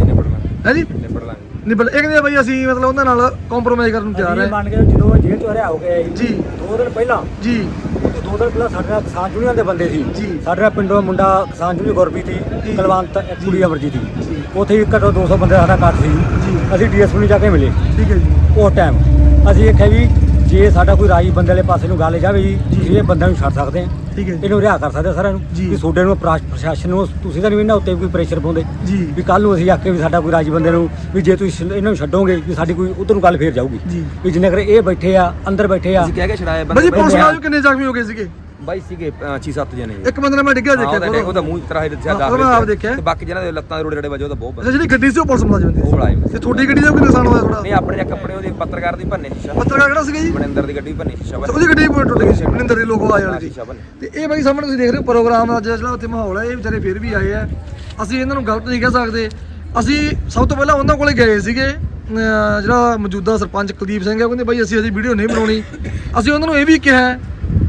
S2: ਹੈ ਜੀ?
S1: ਨਿਬੜ ਲਾਂਗੇ?
S2: ਨਿਬਲ ਇੱਕ ਨੇ ਬਾਈ ਅਸੀਂ ਮਤਲਬ ਉਹਨਾਂ ਨਾਲ ਕੰਪਰੋਮਾਈਜ਼ ਕਰਨ ਨੂੰ ਤਿਆਰ
S5: ਅਸੀਂ
S2: ਹੈ।
S5: ਇਹ ਮੰਨ ਕੇ ਜਦੋਂ ਜੇਲ੍ਹ ਤੋਂ ਹਰਿਆ ਹੋ ਗਏ
S2: ਜੀ।
S5: ਦੋ ਦਿਨ ਪਹਿਲਾਂ
S2: ਜੀ।
S5: ਉਹ ਦੋ ਦਿਨ ਪਹਿਲਾਂ ਸਾਡੇ ਨਾਲ ਕਿਸਾਨ ਯੂਨੀਅਨ ਦੇ ਬੰਦੇ ਸੀ।
S2: ਜੀ।
S5: ਸਾਡੇ ਨਾਲ ਪਿੰਡੋਂ ਮੁੰਡਾ ਕਿਸਾਨ ਯੂਨੀਅਨ ਗੁਰਪ੍ਰੀਤ ਸੀ ਕਲਵੰਤ ਇੱਕ ਕੁੜੀ ਅਮਰਜੀਤ ਸੀ। ਉੱਥੇ ਵੀ ਘੱਟੋ 200 ਬੰਦੇ ਸਾਡਾ ਘੱਟ ਸੀ। ਅਸੀਂ ਡੀਐਸਪੀ ਨੂੰ ਜਾ ਕੇ ਮਿਲੇ।
S2: ਠੀਕ ਹੈ ਜੀ।
S5: ਉਸ ਟਾਈਮ ਅਸੀਂ ਆਖਿਆ ਵੀ ਜੇ ਸਾਡਾ ਕੋਈ ਰਾਜੀ ਬੰਦੇ ਵਾਲੇ ਪਾਸੇ ਨੂੰ ਗੱਲ ਜਾਵੇ ਜੀ ਤੁਸੀਂ ਇਹ ਬੰਦਿਆਂ ਨੂੰ ਛੱਡ ਸਕਦੇ ਆ।
S2: ਠੀਕ ਹੈ ਜੀ।
S5: ਇਹਨੂੰ ਰਿਹਾ ਕਰ ਸਕਦੇ ਆ ਸਾਰਿਆਂ ਨੂੰ।
S2: ਜੀ।
S5: ਵੀ ਤੁਹਾਡੇ ਨੂੰ ਪ੍ਰਾ- ਪ੍ਰਸ਼ਾਸਨ ਨੂੰ ਤੁਸੀਂ ਤਾਂ ਨਹੀਂ ਇਹਨਾਂ ਉੱਤੇ ਕੋਈ ਪ੍ਰੈਸ਼ਰ ਪਾਉਂਦੇ।
S2: ਜੀ।
S5: ਵੀ ਕੱਲ ਨੂੰ ਅਸੀਂ ਆਕੇ ਵੀ ਸਾਡਾ ਕੋਈ ਰਾਜੀ ਬੰਦੇ ਨੂੰ ਵੀ ਜੇ ਤੁਸੀਂ ਇਹਨਾਂ ਨੂੰ ਛੱਡੋਗੇ ਵੀ ਸਾਡੀ ਕੋਈ ਉਧਰ ਨੂੰ ਗੱਲ ਫੇਰ ਜਾਊਗੀ।
S2: ਜੀ।
S5: ਵੀ ਜਿੰਨੇ ਕਰ ਇਹ ਬੈਠੇ ਆ ਅੰਦਰ ਬੈਠੇ ਆ।
S1: ਅਸੀਂ ਕਹਿ ਕੇ ਛੜਾਇਆ
S2: ਬਾਈ ਜੀ ਪੁਲਿਸ ਵਾਲੇ ਕਿੰਨੇ ਜ਼ਖਮੀ ਹੋ ਗਏ ਸੀਗੇ?
S1: ਬਾਈ ਸੀਗੇ 6-7 ਜਣੇ।
S2: ਇੱਕ ਬੰਦੇ ਨੇ ਮੈਂ ਡਿੱਗਿਆ
S1: ਹਾਂ, ਉਹਦਾ
S2: ਦੇਖਿਆ
S1: ਉਹਦਾ ਮੂੰਹ ਤਰ੍ਹਾਂ ਹੀ ਦੱਸਿਆ
S2: ਮੈਂ ਆਪ ਦੇਖਿਆ।
S1: ਤੇ ਬਾਕੀ ਜਿਹਨਾਂ ਦੇ ਲੱਤਾਂ ਦੇ ਰੋੜੇ ਰੜੇ ਵਜੇ ਉਹਦਾ ਬਹੁਤ
S2: ਅੱਛਾ ਜਿਹੜੀ ਗੱਡੀ ਸੀ ਉਹ ਪੁਲਿਸ ਮੁਲਾਜ਼ਮ ਦੀ
S1: ਉਹ ਮੁਲਾਜ਼ਮ ਸੀ।
S2: ਤੇ ਤੁਹਾਡੀ ਗੱਡੀ ਦਾ ਕੋਈ ਨੁਕਸਾਨ ਹੋਇਆ ਥੋੜਾ
S1: ਨਹੀਂ ਆਪਣੇ ਜਾਂ ਕੱਪੜੇ ਉਹਦੇ ਪੱਤਰਕਾਰ ਦੀ ਭੰਨੇ ਸ਼ੀਸ਼ਾ।
S2: ਪੱਤਰਕਾਰ ਕਿਹੜਾ ਸੀਗਾ ਜੀ?
S1: ਮਨਿੰਦਰ ਦੀ ਗੱਡੀ ਭੰਨੀ ਸ਼ੀਸ਼ਾ।
S2: ਉਹਦੀ ਗੱਡੀ ਟੁੱਟ ਗਈ ਸੀ। ਮਨਿੰਦਰ ਦੀ ਲੋਗੋ ਆ
S1: ਸ਼ੀਸ਼ਾ ਭੰਨੇ।
S2: ਤੇ ਇਹ ਬਾਈ ਸਾਹਮਣੇ ਤੁਸੀਂ ਦੇਖ ਰਹੇ ਹੋ ਪ੍ਰੋਗਰਾਮ ਦਾ ਜਿਹੜਾ ਉੱਥੇ ਮਾਹੌਲ ਹੈ ਇਹ ਵਿਚਾਰੇ ਫਿਰ ਵੀ ਆਏ ਆ। ਅਸੀਂ ਇਹਨਾਂ ਨੂੰ ਗਲਤ ਨਹੀਂ ਕਹਿ ਸਕਦੇ। ਅਸੀਂ ਸਭ ਤੋਂ ਪਹਿਲਾਂ ਉਹਨਾਂ ਕੋਲੇ ਗਏ ਸੀਗੇ ਜਿਹੜਾ ਮੌਜੂਦਾ ਸਰਪੰਚ ਕੁਲਦੀਪ ਸਿੰਘ ਹੈ ਕਹਿੰਦੇ ਬਾਈ ਅਸੀਂ ਅਜੇ ਵੀਡੀਓ ਨਹੀਂ ਬਣਾਉਣੀ। ਅਸੀਂ ਉਹਨਾਂ ਨੂੰ ਇਹ ਵੀ ਕਿਹਾ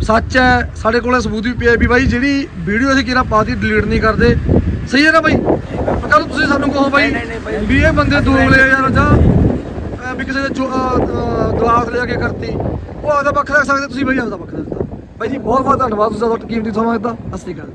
S2: ਸੱਚ ਹੈ ਸਾਡੇ ਕੋਲੇ ਸਬੂਤ ਵੀ ਪਿਆ ਵੀ ਬਾਈ ਜਿਹੜੀ ਵੀਡੀਓ ਅਸੀਂ ਕਿਹੜਾ ਪਾਤੀ ਡਿਲੀਟ ਨਹੀਂ ਕਰਦੇ। ਸਹੀ ਹੈ ਨਾ ਬਾਈ? ਕੱਲ ਤੁਸੀਂ ਸਾਨੂੰ ਕਹੋ ਬਾਈ ਵੀ ਇਹ ਬੰਦੇ ਦੂਰ ਲਿਆ ਯਾਰ ਜਾਂ ਵੀ ਕਿਸੇ ਦੇ ਦਵਾਸ ਲਿਆ ਕੇ ਕਰਤੀ। ਉਹ ਆਪਦਾ ਪੱਖ ਰੱਖ ਸਕਦੇ ਤੁਸੀਂ ਬਾਈ ਆਪਦਾ ਪੱਖ ਰੱਖਦਾ ਬਾਈ ਜੀ ਬਹੁਤ ਬਹੁਤ ਧੰਨਵਾਦ ਤੁਸੀਂ ਸਾਡਾ ਕੀਮਤੀ ਸਮਾਂ ਦਿੱਤਾ ਸ਼੍ਰੀ ਅਕਾਲ।